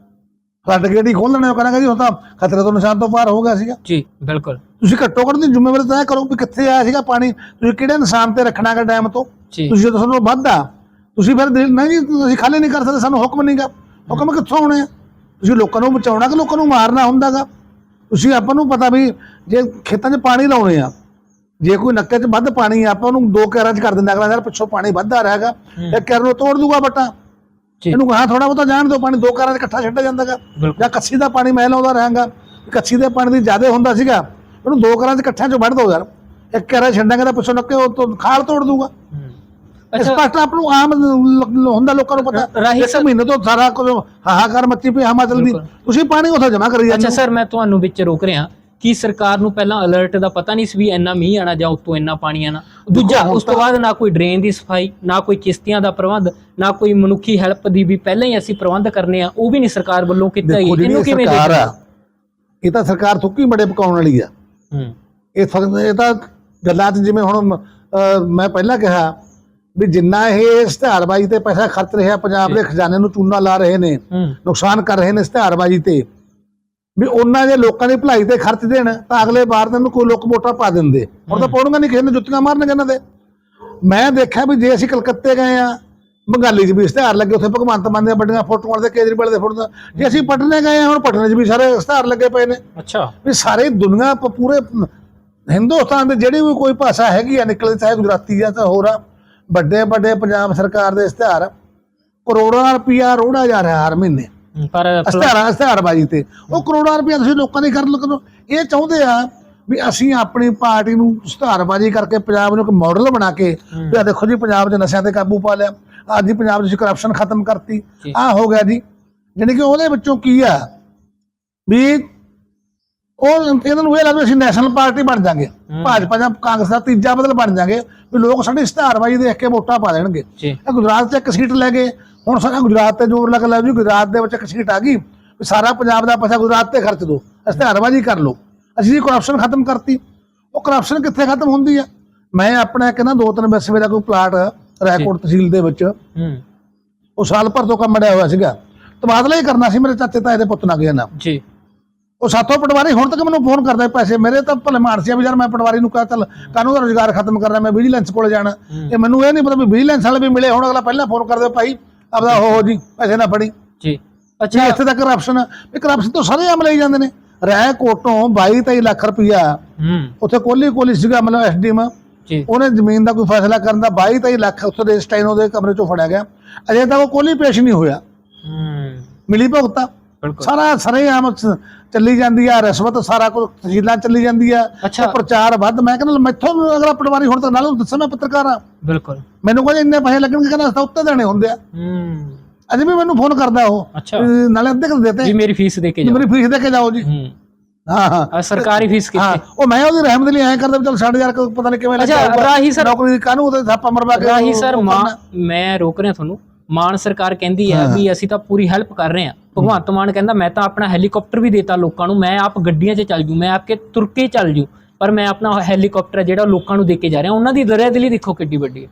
ਫਲੱਡ ਗੇਟ ਹੀ ਖੋਲ ਲੈਣੇ ਉਹ ਕਹਿੰਦਾ ਜੀ ਹੁਣ ਤਾਂ ਖਤਰੇ ਤੋਂ ਨਿਸ਼ਾਨ ਤੋਂ ਪਾਰ ਹੋ ਗਿਆ ਸੀਗਾ। ਜੀ ਬਿਲਕੁਲ। ਤੁਸੀਂ ਘੱਟੋ ਘੱਟ ਦੀ ਜ਼ਿੰਮੇਵਾਰੀ ਤੈਅ ਕਰੋ ਵੀ ਕਿੱਥੇ ਆਇਆ ਸੀਗਾ ਪਾਣੀ। ਤੁਸੀਂ ਕਿਹੜੇ ਨਿਸ਼ਾਨ ਤੇ ਰੱਖਣਾ ਹੈ ਡੈਮ ਤੋਂ? ਤੁਸੀਂ ਜਦੋਂ ਤੁਹਾਨੂੰ ਵੱਧਦਾ ਤੁਸੀਂ ਫਿਰ ਦਿਲ- ਨਹੀਂ ਤੁਸੀਂ ਖਾਲੀ ਨਹੀਂ ਕਰ ਸਕਦੇ ਸਾਨੂੰ ਹੁਕਮ ਨਹੀਂਗਾ ਹੁਕਮ ਕਿੱਥੋਂ ਆਉਣੇ ਆ? ਤੁਸੀਂ ਲੋਕਾਂ ਨੂੰ ਬਚਾਉਣਾ ਕਿ ਲੋਕਾਂ ਨੂੰ ਮਾਰਨਾ ਹੁੰਦਾਗਾ? ਤੁਸੀਂ ਆਪਾਂ ਨੂੰ ਪਤਾ ਵੀ ਜੇ ਖੇਤਾਂ 'ਚ ਪਾਣੀ ਲਾਉਣੇ ਆ ਜੇ ਕੋਈ ਨੱਕੇ 'ਚ ਵੱਧ ਪਾਣੀ ਆ ਆਪਾਂ ਉਹਨੂੰ ਦੋ ਕਿਆਰਾਂ 'ਚ ਕਰ ਦਿੰਦਾ ਅਗਲਾ ਯਾਰ ਪਿੱਛੋਂ ਪਾਣੀ ਵੱਧਦਾ ਰਹੇਗਾ ਇੱਕ ਕਿਆਰ ਨੂੰ ਤੋੜ ਦੂਗਾ ਬੱਟਾ ਜੀ। ਇਹਨੂੰ ਕਹਾ ਥੋੜਾ ਬਹੁਤਾ ਜਾਣ ਦਿਓ ਪਾਣੀ ਦੋ ਕਿਆਰਾਂ 'ਚ ਇਕੱਠਾ ਛੱਡਿਆ ਜਾਂਦਾਗਾ। ਬਿਲਕੁਲ। ਜਾਂ ਕੱਸੀ ਦਾ ਪਾਣੀ ਮੈਂ ਲਾਉਂਦਾ ਰਹਾਂਗਾ। ਕੱਸੀ ਦੇ ਪਾਣੀ ਦੀ ਜ਼ਿਆਦਾ ਹੁੰਦਾ ਸੀਗਾ ਉਹਨੂੰ ਦੋ ਕਿਆਰਾਂ 'ਚ ਇਕੱਠਿਆਂ 'ਚੋਂ ਵੱਢ ਦੋ ਯਾਰ। ਇੱਕ ਕਿਆਰਾ ਛੱਡਾਂਗੇ ਤਾਂ ਪਿੱਛੋਂ ਨੱਕੇ ਉਹ ਤੋਂ ਖਾਲ ਤੋੜ ਦੂਗਾ। ਇਸ ਆਪ ਨੂੰ ਆਮ ਹੁੰਦਾ ਲੋਕਾਂ ਨੂੰ ਪਤਾ। ਰਾਹੀ ਇੱਕ ਮਹੀਨੇ ਤੋਂ ਸਾਰਾ ਕੁਝ ਹਾਹਾਕਾਰ ਮੱਚੀ ਪਈ ਹਿਮਾਚਲ ਦੀ। ਤੁਸੀਂ ਪਾਣੀ ਉੱਥੇ ਜਮ੍ਹਾਂ ਕਰੀ ਜਾਂਦੇ ਅੱਛਾ ਸਰ ਮੈਂ ਤੁਹਾਨੂੰ ਵਿੱਚ ਰੋਕ ਰਿਹਾ ਕੀ ਸਰਕਾਰ ਨੂੰ ਪਹਿਲਾਂ ਅਲਰਟ ਦਾ ਪਤਾ ਨਹੀਂ ਸੀ ਵੀ ਇੰਨਾ ਮੀਂਹ ਆਣਾ ਜਾਂ ਉੱਤੋਂ ਇੰਨਾ ਪਾਣੀ ਆਣਾ ਦੂਜਾ ਉਸ ਤੋਂ ਬਾਅਦ ਨਾ ਕੋਈ ਡਰੇਨ ਦੀ ਸਫ਼ਾਈ ਨਾ ਕੋਈ ਕਿਸ਼ਤੀਆਂ ਦਾ ਪ੍ਰਬੰਧ ਨਾ ਕੋਈ ਮਨੁੱਖੀ ਹੈਲਪ ਦੀ ਵੀ ਪਹਿਲਾਂ ਹੀ ਅਸੀਂ ਪ੍ਰਬੰਧ ਕਰਨੇ ਆ ਉਹ ਵੀ ਨਹੀਂ ਸਰਕਾਰ ਵੱਲੋਂ ਕੀਤਾ ਹੀ। ਇਹਨੂੰ ਇਹ ਕਿਵੇਂ ਸਰਕਾਰ ਇਹ ਤਾਂ ਸਰਕਾਰ ਥੁੱਕੀ ਬੜੇ ਪਕਾਉਣ ਵਾਲੀ ਆ। ਹੂੰ। ਇਹ ਇਹ ਤਾਂ ਗੱਲਾਂ ਜਿਵੇਂ ਹੁਣ ਮੈਂ ਪਹਿਲਾਂ ਕਿਹਾ ਵੀ ਜਿੰਨਾ ਇਹ ਇਸ਼ਤਿਹਾਰਬਾਜ਼ੀ ਤੇ ਪੈਸਾ ਖਰਚ ਰਿਹਾ ਪੰਜਾਬ ਦੇ ਖਜ਼ਾਨੇ ਨੂੰ ਚੂਨਾ ਲਾ ਰਹੇ ਨੇ ਨੁਕਸਾਨ ਕਰ ਰਹੇ ਨੇ ਇਸ਼ਤਿਹਾਰਬਾਜ਼ੀ ਤੇ ਵੀ ਉਹਨਾਂ ਦੇ ਲੋਕਾਂ ਦੀ ਭਲਾਈ ਤੇ ਖਰਚ ਦੇਣ ਤਾਂ ਅਗਲੇ ਵਾਰ ਤੈਨੂੰ ਕੋਈ ਲੋਕ ਵੋਟਾਂ ਪਾ ਦਿੰਦੇ। ਹੁਣ ਤਾਂ ਪਾਉਣਗੇ ਨਹੀਂ ਕਿਸੇ ਨੇ ਜੁੱਤੀਆਂ ਮਾਰਨਗੇ ਇਹਨਾਂ ਦੇ। ਮੈਂ ਦੇਖਿਆ ਵੀ ਜੇ ਅਸੀਂ ਕਲਕੱਤੇ ਗਏ ਆ ਬੰਗਾਲੀ 'ਚ ਵੀ ਇਸ਼ਤਿਹਾਰ ਲੱਗੇ ਉੱਥੇ ਭਗਵੰਤ ਮਾਨ ਦੀਆਂ ਵੱਡੀਆਂ ਫੋਟੋਆਂ ਦੇ ਕੇਜਰੀਵਾਲ ਦੇ ਫੋਟੋ ਜੇ ਅਸੀਂ ਪਟਨੇ ਗਏ ਆ ਹੁਣ ਪਟਨੇ 'ਚ ਵੀ ਸਾਰੇ ਇਸ਼ਤਿਹਾਰ ਲੱਗੇ ਪਏ ਨੇ। ਅੱਛਾ। ਵੀ ਸਾਰੇ ਦੁਨੀਆ ਪੂਰੇ ਹਿੰਦੁਸਤਾਨ ਦੇ ਜਿਹੜੀ ਵੀ ਕੋਈ ਭਾਸ਼ਾ ਹੈਗੀ ਆ ਨਿਕਲੇ ਚਾਹੇ ਗੁਜਰਾਤੀ ਆ ਤਾਂ ਹੋਰ ਆ ਵੱਡੇ ਵੱਡੇ ਪੰਜਾਬ ਸਰਕਾਰ ਦੇ ਇਸ਼ਤਿਹਾਰ ਕਰੋੜਾਂ ਰੁਪਇਆ ਰੋੜਾ ਜਾ ਰਿਹਾ ਹਰ ਮਹੀਨੇ। ਪਰ ਇਸ਼ਤਿਹਾਰਾਂ ਇਸ਼ਤਿਹਾਰਬਾਜ਼ੀ ਤੇ। ਉਹ ਕਰੋੜਾਂ ਰੁਪਇਆ ਤੁਸੀਂ ਲੋਕਾਂ ਦੀ ਕਰ ਲੋ ਇਹ ਚਾਹੁੰਦੇ ਆ ਵੀ ਅਸੀਂ ਆਪਣੀ ਪਾਰਟੀ ਨੂੰ ਇਸ਼ਤਿਹਾਰਬਾਜ਼ੀ ਕਰਕੇ ਪੰਜਾਬ ਨੂੰ ਇੱਕ ਮਾਡਲ ਬਣਾ ਕੇ ਵੀ ਆ ਦੇਖੋ ਜੀ ਪੰਜਾਬ 'ਚ ਨਸ਼ਿਆਂ ਤੇ ਕਾਬੂ ਪਾ ਲਿਆ। ਅੱਜ ਹੀ ਪੰਜਾਬ 'ਚ ਕਰਪਸ਼ਨ ਖਤਮ ਕਰਤੀ। ਆ ਹੋ ਗਿਆ ਜੀ। ਜਾਣੀ ਕਿ ਉਹਦੇ ਵਿੱਚੋਂ ਕੀ ਆ? ਵੀ ਉਹ ਇਹਨਾਂ ਨੂੰ ਇਹ ਲੱਗਦਾ ਅਸੀਂ ਨੈਸ਼ਨਲ ਪਾਰਟੀ ਬਣ ਜਾਾਂਗੇ। ਭਾਜਪਾ ਜਾਂ ਕਾਂਗਰਸ ਦਾ ਤੀਜਾ ਬਦਲ ਬਣ ਜਾਾਂਗੇ ਵੀ ਲੋਕ ਸਾਡੀ ਇਸ਼ਤਿਹਾਰਬਾਜ਼ੀ ਦੇਖ ਕੇ ਵੋਟਾਂ ਪਾ ਦੇਣਗੇ ਇਹ ਗੁਜਰਾਤ 'ਚ ਇੱਕ ਸੀਟ ਲੈ ਗਏ। ਹੁਣ ਸਾਰਾ ਗੁਜਰਾਤ ਤੇ ਜ਼ੋਰ ਲੱਗ ਲਿਆ ਜੀ ਗੁਜਰਾਤ ਦੇ ਵਿੱਚ ਇੱਕ ਸੀਟ ਆ ਗਈ। ਵੀ ਸਾਰਾ ਪੰਜਾਬ ਦਾ ਪੈਸਾ ਗੁਜਰਾਤ ਤੇ ਖਰਚ ਦੋ। ਇਸ਼ਤਿਹਾਰਬਾਜ਼ੀ ਕਰ ਲਓ। ਅਸੀਂ ਕਰਪਸ਼ਨ ਖਤਮ ਕਰਤੀ। ਉਹ ਕਰਪਸ਼ਨ ਕਿੱਥੇ ਖਤਮ ਹੁੰਦੀ ਆ? ਮੈਂ ਆਪਣਾ ਕਹਿੰਦਾ ਦੋ ਤਿੰਨ ਵਿਸਵੇ ਦਾ ਕੋਈ ਪਲਾਟ ਰੈਕੋਰਡ ਤਹਿਸੀਲ ਦੇ ਵਿੱਚ। ਉਹ ਸਾਲ ਭਰ ਤੋਂ ਕੰਮ ਅੜਿਆ ਹੋਇਆ ਸੀਗਾ। ਤਬਾਦਲਾ ਹੀ ਕਰਨਾ ਸੀ ਮੇਰੇ ਚਾਚੇ ਤਾਏ ਦੇ ਪੁੱਤ ਨਾਲ ਗਿਆ ਨਾ। ਜੀ। ਉਹ ਸਾਥੋਂ ਪਟਵਾਰੀ ਹੁਣ ਤੱਕ ਮੈਨੂੰ ਫੋਨ ਕਰਦਾ ਪੈਸੇ ਮੇਰੇ ਤਾਂ ਭਲੇ ਮਾਰਸੀਆ ਵੀ ਯਾਰ ਮੈਂ ਪਟਵਾਰੀ ਨੂੰ ਕਹਾ ਚੱਲ ਕਾਨੂੰਨ ਦਾ ਰੋਜ਼ਗਾਰ ਖਤਮ ਕਰਨਾ ਮੈਂ ਵਿਜੀਲੈਂਸ ਕੋਲ ਜਾਣਾ। ਇਹ ਮੈਨੂੰ ਇਹ ਨਹੀਂ ਪਤਾ ਵੀ ਵਿਜੀਲੈਂਸ ਵਾਲੇ ਵੀ ਮਿਲੇ ਹੁਣ ਅਗਲਾ ਪਹਿਲਾਂ ਫੋਨ ਕਰਦੇ ਭਾਈ ਆਪਦਾ ਹੋ ਜੀ ਪੈਸੇ ਨਾ ਫੜੀ। ਜੀ। ਅੱਛਾ। ਇੱਥੇ ਤੱਕ ਕਰਪਸ਼ਨ ਵੀ ਕਰਪਸ਼ਨ ਤੋਂ ਸਾਰੇ ਆਮ ਲਈ ਜਾਂਦੇ ਨੇ। ਰਹਿ ਕੋਟੋਂ 22 23 ਲੱਖ ਰੁਪਇਆ ਉੱਥੇ ਕੋਲੀ ਕੋਲੀ ਸੀਗਾ ਮਤਲਬ ਐਸਡੀਐਮ ਜੀ। ਉਹਨੇ ਜ਼ਮੀਨ ਦਾ ਕੋਈ ਫੈਸਲਾ ਕਰਨ ਦਾ 22 23 ਲੱਖ ਉੱਥੇ ਦੇ ਸਟਾਈਨੋ ਦੇ ਕਮਰੇ ਚੋਂ ਫੜਿਆ ਗਿਆ। ਅਜੇ ਤੱਕ ਉਹ ਕੋਲੀ ਪੇਸ਼ ਨਹੀਂ ਹੋਇਆ। ਹੂੰ। ਮਿਲੀ ਭੁਗਤਾ ਸਾਰਾ ਸਾਰੇ ਆਮ ਚ- ਚੱਲੀ ਜਾਂਦੀ ਆ ਰਿਸ਼ਵਤ ਸਾਰਾ ਕੁਝ ਤਹਿਸੀਲਾਂ ਚੱਲੀ ਜਾਂਦੀ ਆ। ਅੱਛਾ। ਉਹ ਪ੍ਰਚਾਰ ਵੱਧ ਮੈਂ ਕਹਿੰਦਾ ਮੈਥੋਂ ਅਗਲਾ ਪਟਵਾਰੀ ਹੁਣ ਤੱਕ ਨਾਲ ਦੱਸਾਂ ਮੈਂ ਪੱਤਰਕਾਰ ਆ ਬਿਲਕੁਲ। ਮੈਨੂੰ ਕਹਿੰਦੇ ਇੰਨੇ ਪੈਸੇ ਲੱਗਣਗੇ ਕਹਿੰਦਾ ਅਸਾਂ ਉੱਤੇ ਦੇਣੇ ਹੁੰਦੇ ਆ। ਹੂੰ। ਅਜੇ ਵੀ ਮੈਨੂੰ ਫੋਨ ਕਰਦਾ ਉਹ। ਅੱਛਾ। ਨਾਲੇ ਅੱਧੇ ਕਰ ਦੇਤੇ। ਜੀ ਮੇਰੀ ਫੀਸ ਦੇ ਕੇ ਜਾਓ। ਮੇਰੀ ਫੀਸ ਦੇ ਕੇ ਜਾਓ ਜੀ। ਹੂੰ। ਹਾਂ ਹਾਂ। ਸਰਕਾਰੀ ਫੀਸ ਹਾਂ ਕਿੱਥੇ ਉਹ ਮੈਂ ਉਹਦੀ ਰਹਿਮਤ ਲਈ ਐਂ ਕਰਦਾ ਚਲ 6000 ਕੁ ਪਤਾ ਨਹੀਂ ਕਿਵੇਂ ਅੱਛਾ, ਹੋਊਗਾ। ਰਾਹੀ ਸਰ- ਨੌਕਰੀ ਦੀ ਕਾਹਨੂੰ ਉਹਦੇ ਥਾਪਾ ਮਰਵਾ ਕੇ ਰਾਹੀ ਸਰ। ਮੈਂ ਰੋਕ ਰਿਹਾ ਤੁਹਾਨੂੰ। ਮਾਨ ਸਰਕਾਰ ਕਹਿੰਦੀ ਹੈ ਵੀ ਅਸੀਂ ਤਾਂ ਪੂਰੀ ਹੈਲਪ ਕਰ ਰਹੇ ਹਾਂ। ਭਗਵੰਤ ਮਾਨ ਕਹਿੰਦਾ ਮੈਂ ਤਾਂ ਆਪਣਾ ਹੈਲੀਕਾਪਟਰ ਵੀ ਦੇਤਾ ਲੋਕਾਂ ਨੂੰ। ਮੈਂ ਆਪ ਗੱਡੀਆਂ 'ਚ ਚੱਲ ਜੂ ਮੈਂ ਆਪਕੇ ਤੁਰ ਕੇ ਚੱਲ ਜੂ। ਪਰ ਮੈਂ ਆਪਣਾ ਹੈਲੀਕਾਪਟਰ ਜਿਹੜਾ ਲੋਕਾਂ ਨੂੰ ਦੇ ਕੇ ਜਾ ਰਿਹਾ ਉਹਨਾਂ ਦੀ ਦਰਿਆਦਿਲੀ ਦੇਖੋ ਕਿੱਡੀ ਵੱਡੀ ਹੈ।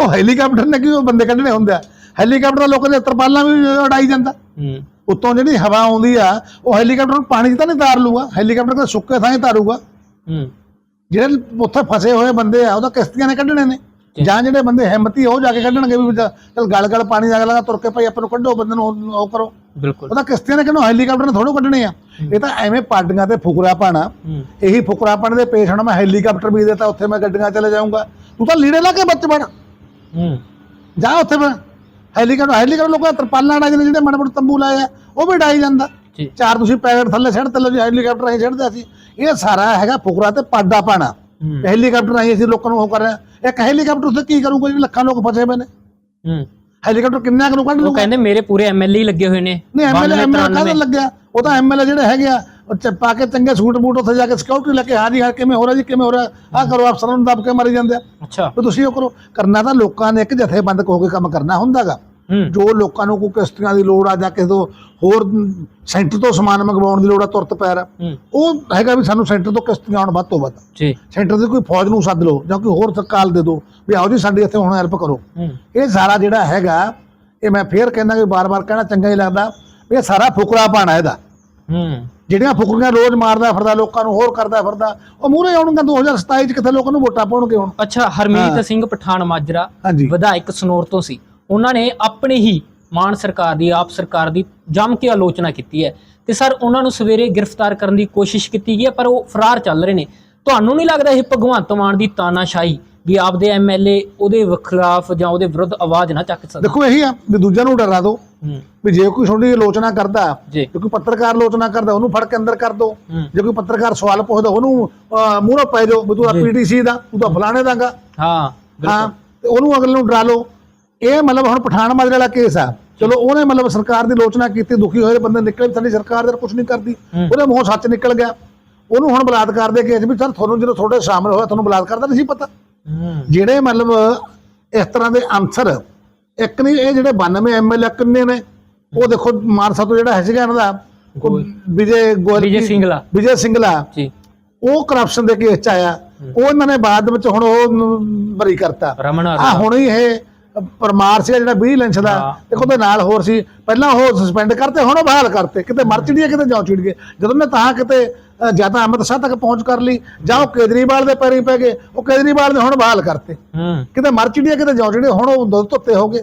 ਉਹ ਹੈਲੀਕਾਪਟਰ ਨੇ ਕਿਉਂ ਬੰਦੇ ਕੱਢਣੇ ਹੁੰਦੇ ਆ? ਹੈਲੀਕਾਪਟਰ ਲੋਕਾਂ ਦੇ ਤਰਪਾਲਾਂ ਵੀ ਉਡਾਈ ਜਾਂਦਾ। ਹੂੰ। ਉੱਤੋਂ ਜਿਹੜੀ ਹਵਾ ਆਉਂਦੀ ਆ ਉਹ ਹੈਲੀਕਾਪਟਰ ਨੂੰ ਪਾਣੀ 'ਚ ਤਾਂ ਨਹੀਂ ਤਾਰ ਲੂਗਾ। ਹੈਲੀਕਾਪਟਰ ਤਾਂ ਸੁੱਕੇ ਥਾਂ ਹੀ ਤਾਰੂਗਾ। ਹੂੰ। ਜਿਹੜੇ ਉੱਥੇ ਫਸੇ ਹੋਏ ਬੰਦੇ ਆ ਉਹਦਾ ਕਿਸ਼ਤੀਆਂ ਨੇ ਕੱਢਣੇ ਨੇ। ਜਾਂ ਜਿਹੜੇ ਬੰਦੇ ਹਿੰਮਤੀ ਉਹ ਜਾ ਕੇ ਕੱਢਣਗੇ ਵੀ ਚਲ ਗਲ ਗਲ ਪਾਣੀ ਜਾ ਲਗਾ ਤੁਰ ਕੇ ਭਾਈ ਆਪਾਂ ਨੂੰ ਕੱਢੋ ਬੰਦੇ ਨੂੰ ਉਹ- ਕਰੋ। ਬਿਲਕੁਲ। ਉਹਦਾ ਕਿਸ਼ਤੀਆਂ ਨੇ ਕਿਹਨੂੰ ਹੈਲੀਕਾਪਟਰ ਨੇ ਥੋੜੋ ਕੱਢਣੇ ਆ। ਇਹ ਤਾਂ ਐਵੇਂ ਪਾਡੀਆਂ ਤੇ ਫੁਕਰਾ ਪਾਣਾ। ਇਹੀ ਫੁਕਰਾ ਪਾਣ ਦੇ ਪੇਸ਼ ਹੋਣਾ ਮੈਂ ਹੈਲੀਕਾਪਟਰ ਵੀ ਦੇਤਾ ਉੱਥੇ ਮੈਂ ਗੱਡੀਆਂ ਚਲੇ ਜਾਊਂਗਾ। ਤੂੰ ਤਾਂ ਲੀੜੇ ਲਾ ਕੇ ਬੱਚ ਬਣ। ਹੂੰ। ਜਾ ਉੱਥੇ ਮੈਂ ਹੈਲੀਕਾਪਟਰ ਹੈਲੀਕਾਪਟਰ ਲੋਕਾਂ ਤਰਪਾਲਾਂ ਡਾ ਜਿਹੜੇ ਮਾੜੇ ਮੋਟੇ ਤੰਬੂ ਲਾਏ ਆ ਉਹ ਵੀ ਡਾਈ ਜਾਂਦਾ। ਚਾਰ ਤੁਸੀਂ ਪੈਕਟ ਥੱਲੇ ਛੱਡ ਤੇ ਲਓ ਜੀ ਹੈਲੀਕਾਪਟਰ ਅਸੀਂ ਛੱਡਦੇ ਸੀ ਇਹ ਸਾਰਾ ਹੈਗਾ ਫੁਕਰਾ ਤੇ ਪਾਡਾ ਪਾਣਾ। ਹੂੰ। ਹੈਲੀਕਾਪਟਰ ਆਈ ਅਸੀਂ ਲੋਕਾਂ ਨੂੰ ਉਹ ਕਰ ਰਹੇ ਹਾਂ। ਇੱਕ ਹੈਲੀਕਾਪਟਰ ਉੱਤੇ ਕੀ ਕਰੂਗਾ ਜਿਹੜੇ ਲੱਖਾਂ ਲੋਕ ਫਸੇ ਪਏ ਨੇ? ਹੂੰ। ਹੈਲੀਕਾਪਟਰ ਕਿੰਨਾ ਕੁ ਨੂੰ ਕੱਢ ਉਹ ਲੂਗਾ ਕਹਿੰਦੇ ਮੇਰੇ ਪੂਰੇ ਐਮਐਲਏ ਲੱਗੇ ਹੋਏ ਨੇ। ਨਹੀਂ ਐਮਐਲਏ 92, ਐਮਐਲਏ ਕਾਹਦਾ 93 ਲੱਗਿਆ? ਉਹ ਤਾਂ ਐਮਐਲਏ ਜਿਹੜੇ ਹੈਗੇ ਆ ਉਹ ਚ ਪਾ ਕੇ ਚੰਗੇ ਸੂਟ ਬੂਟ ਉੱਥੇ ਜਾ ਕੇ ਸਿਕਿਉਰਿਟੀ ਲੈ ਕੇ ਹਾਂ ਜੀ ਹਾਂ ਕਿਵੇਂ ਹੋ ਰਿਹਾ ਜੀ ਕਿਵੇਂ ਹੋ ਰਿਹਾ? ਆਹ ਕਰੋ ਅਫਸਰਾਂ ਨੂੰ ਦੱਬ ਕੇ ਮਾਰੀ ਜਾਂਦੇ ਆ। ਅੱਛਾ। ਵੀ ਤੁਸੀਂ ਉਹ ਕਰੋ। ਕਰਨਾ ਤਾਂ ਲੋਕਾਂ ਨੇ ਇੱਕ ਜਥੇਬੰਦਕ ਹੋ ਕੇ ਕੰਮ ਕਰਨਾ ਹੁੰਦਾਗਾ। ਜੋ ਲੋਕਾਂ ਨੂੰ ਕੋਈ ਕਿਸ਼ਤੀਆਂ ਦੀ ਲੋੜ ਆ ਜਾਂ ਕਿਸੇ ਤੋਂ ਹੋਰ ਸੈਂਟਰ ਤੋਂ ਸਮਾਨ ਮੰਗਵਾਉਣ ਦੀ ਲੋੜ ਆ ਤੁਰਤ ਪੈਰ। ਉਹ ਹੈਗਾ ਵੀ ਸਾਨੂੰ ਸੈਂਟਰ ਤੋਂ ਕਿਸ਼ਤੀਆਂ ਆਉਣ ਵੱਧ ਤੋਂ ਵੱਧ। ਜੀ। ਸੈਂਟਰ ਦੀ ਕੋਈ ਫੌਜ ਨੂੰ ਸੱਦ ਲਓ ਜਾਂ ਕੋਈ ਹੋਰ ਸਰਕਾਰ ਦੇ ਦਿਓ ਵੀ ਆਓ ਜੀ ਸਾਡੀ ਇੱਥੇ ਹੁਣ ਹੈਲਪ ਕਰੋ। ਇਹ ਸਾਰਾ ਜਿਹੜਾ ਹੈਗਾ ਇਹ ਮੈਂ ਫੇਰ ਕਹਿੰਦਾ ਕਿ ਬਾਰ-ਬਾਰ ਕਹਿਣਾ ਚੰਗਾ ਹੀ ਲੱਗਦਾ। ਵੀ ਇਹ ਸਾਰਾ ਫੁਕਰਾ ਪਾਣਾ ਇਹਦਾ। ਹੂੰ। ਜਿਹੜੀਆਂ ਫੁਕਰੀਆਂ ਰੋਜ਼ ਮਾਰਦਾ ਫਿਰਦਾ ਲੋਕਾਂ ਨੂੰ ਹੋਰ ਕਰਦਾ ਫਿਰਦਾ ਉਹ ਮੂਹਰੇ ਆਉਣਗੇ 2027 ਚ ਕਿੱਥੇ ਲੋਕਾਂ ਨੂੰ ਵੋਟਾਂ ਪਾਉਣਗੇ ਹੁਣ। ਅੱਛਾ ਹਰਮੀਤ। ਸਿੰਘ ਪਠਾਨ ਮਾਜਰਾ ਵਿਧਾਇਕ ਸਨੌਰ ਤੋਂ ਸੀ। ਉਹਨਾਂ ਨੇ ਆਪਣੇ ਹੀ ਮਾਨ ਸਰਕਾਰ ਦੀ ਆਪ ਸਰਕਾਰ ਦੀ ਜੰਮ ਕੇ ਆਲੋਚਨਾ ਕੀਤੀ ਹੈ। ਤੇ ਸਰ ਉਹਨਾਂ ਨੂੰ ਸਵੇਰੇ ਗ੍ਰਿਫਤਾਰ ਕਰਨ ਦੀ ਕੋਸ਼ਿਸ਼ ਕੀਤੀ ਗਈ ਹੈ ਪਰ ਉਹ ਫਰਾਰ ਚੱਲ ਰਹੇ ਨੇ। ਤੁਹਾਨੂੰ ਨਹੀਂ ਲੱਗਦਾ ਇਹ ਭਗਵੰਤ ਮਾਨ ਦੀ ਤਾਨਾਸ਼ਾਹੀ ਵੀ ਆਪਦੇ ਐਮਐਲਏ ਉਹਦੇ ਖਿਲਾਫ ਜਾਂ ਉਹਦੇ ਵਿਰੁੱਧ ਆਵਾਜ਼ ਨਾ ਚੱਕ ਸਕਦਾ? ਦੇਖੋ ਇਹੀ ਆ ਵੀ ਦੂਜਿਆਂ ਨੂੰ ਡਰਾ ਦਿਓ। ਹੂੰ। ਵੀ ਜੇ ਕੋਈ ਤੁਹਾਡੀ ਆਲੋਚਨਾ ਕਰਦਾ ਜੀ। ਕੋਈ ਪੱਤਰਕਾਰ ਆਲੋਚਨਾ ਕਰਦਾ ਉਹਨੂੰ ਫੜ ਕੇ ਅੰਦਰ ਕਰ ਦਿਓ। ਹੂੰ। ਜੇ ਕੋਈ ਪੱਤਰਕਾਰ ਸਵਾਲ ਪੁੱਛਦਾ ਉਹਨੂੰ ਮੂਹਰੋਂ ਪੈ ਜਾਓ ਵੀ ਤੂੰ ਜੀ। ਪੀਟੀਸੀ ਦਾ ਤੂੰ ਤਾਂ ਫਲਾਣੇ ਦਾਗਾ ਹਾਂ ਹਾਂ ਤੇ ਉਹਨੂੰ ਅਗਲੇ ਨੂੰ ਡਰਾ ਲਓ। ਇਹ ਮਤਲਬ ਹੁਣ ਪਠਾਨ ਮਾਜਰੇ ਵਾਲਾ ਕੇਸ ਆ। ਚਲੋ ਉਹਨੇ ਮਤਲਬ ਸਰਕਾਰ ਦੀ ਆਲੋਚਨਾ ਕੀਤੀ ਦੁਖੀ ਹੋਏ ਬੰਦੇ ਨਿਕਲੇ ਸਾਡੀ ਸਰਕਾਰ ਦੇ ਕੁਝ ਨਹੀਂ ਕਰਦੀ। ਉਹਦੇ ਮੂੰਹੋਂ ਸੱਚ ਨਿਕਲ ਗਿਆ। ਉਹਨੂੰ ਹੁਣ ਬਲਾਤਕਾਰ ਦੇ ਕੇਸ ਵੀ ਸਰ ਤੁਹਾਨੂੰ ਜਦੋਂ ਤੁਹਾਡੇ ਸ਼ਾਮਲ ਹੋਇਆ ਤੁਹਾਨੂੰ ਬਲਾਤਕਾਰ ਦਾ ਨਹੀਂ ਪਤਾ। ਜਿਹੜੇ ਮਤਲਬ ਇਸ ਤਰ੍ਹਾਂ ਦੇ ਅਨਸਰ ਇੱਕ ਨਹੀਂ ਇਹ ਜਿਹੜੇ 92 ਐਮਐਲਏ ਕਿੰਨੇ ਨੇ ਉਹ ਦੇਖੋ ਮਾਨਸਾ ਤੋਂ ਜਿਹੜਾ ਹੈ ਸੀਗਾ ਇਹਨਾਂ ਦਾ ਵਿਜੇ ਗੋਇਲ ਵਿਜੇ ਸਿੰਗਲਾ। ਵਿਜੇ ਸਿੰਗਲਾ। ਜੀ। ਉਹ ਕਰਪਸ਼ਨ ਦੇ ਕੇਸ ਚ ਆਇਆ। ਉਹ ਇਹਨਾਂ ਨੇ ਬਾਅਦ ਵਿੱਚ ਹੁਣ ਉਹ ਬਰੀ ਕਰਤਾ। ਆ ਹੁਣ ਹੀ ਇਹ ਪਰਮਾਰ ਸੀਗਾ ਜਿਹੜਾ 20 ਲੈਂਸ ਦਾ। ਦੇਖੋ ਉਹਦੇ ਨਾਲ ਹੋਰ ਸੀ। ਪਹਿਲਾਂ ਉਹ ਸਸਪੈਂਡ ਕਰਤੇ ਹੁਣ ਉਹ ਬਹਾਲ ਕਰਤੇ। ਕਿਤੇ ਮਰ ਚੜੀਏ ਕਿਤੇ ਜਾਉ ਚਿੜੀਏ। ਜਦੋਂ ਨੇ ਤਾਂ ਕਿਤੇ ਜਾਂ ਤਾਂ ਅਮਿਤ ਸ਼ਾਹ ਤੱਕ ਪਹੁੰਚ ਕਰ ਲਈ ਜਾਂ ਉਹ ਕੇਜਰੀਵਾਲ ਦੇ ਪੈਰੀ ਪੈ ਗਏ ਉਹ ਕੇਜਰੀਵਾਲ ਨੇ ਹੁਣ ਬਹਾਲ ਕਰਤੇ। ਕਿਤੇ ਮਰ ਚੜੀਏ ਕਿਤੇ ਜਾਉ ਚਿੜੀਏ ਹੁਣ ਉਹ ਦੁੱਧ ਧੁੱਤੇ ਹੋ ਗਏ।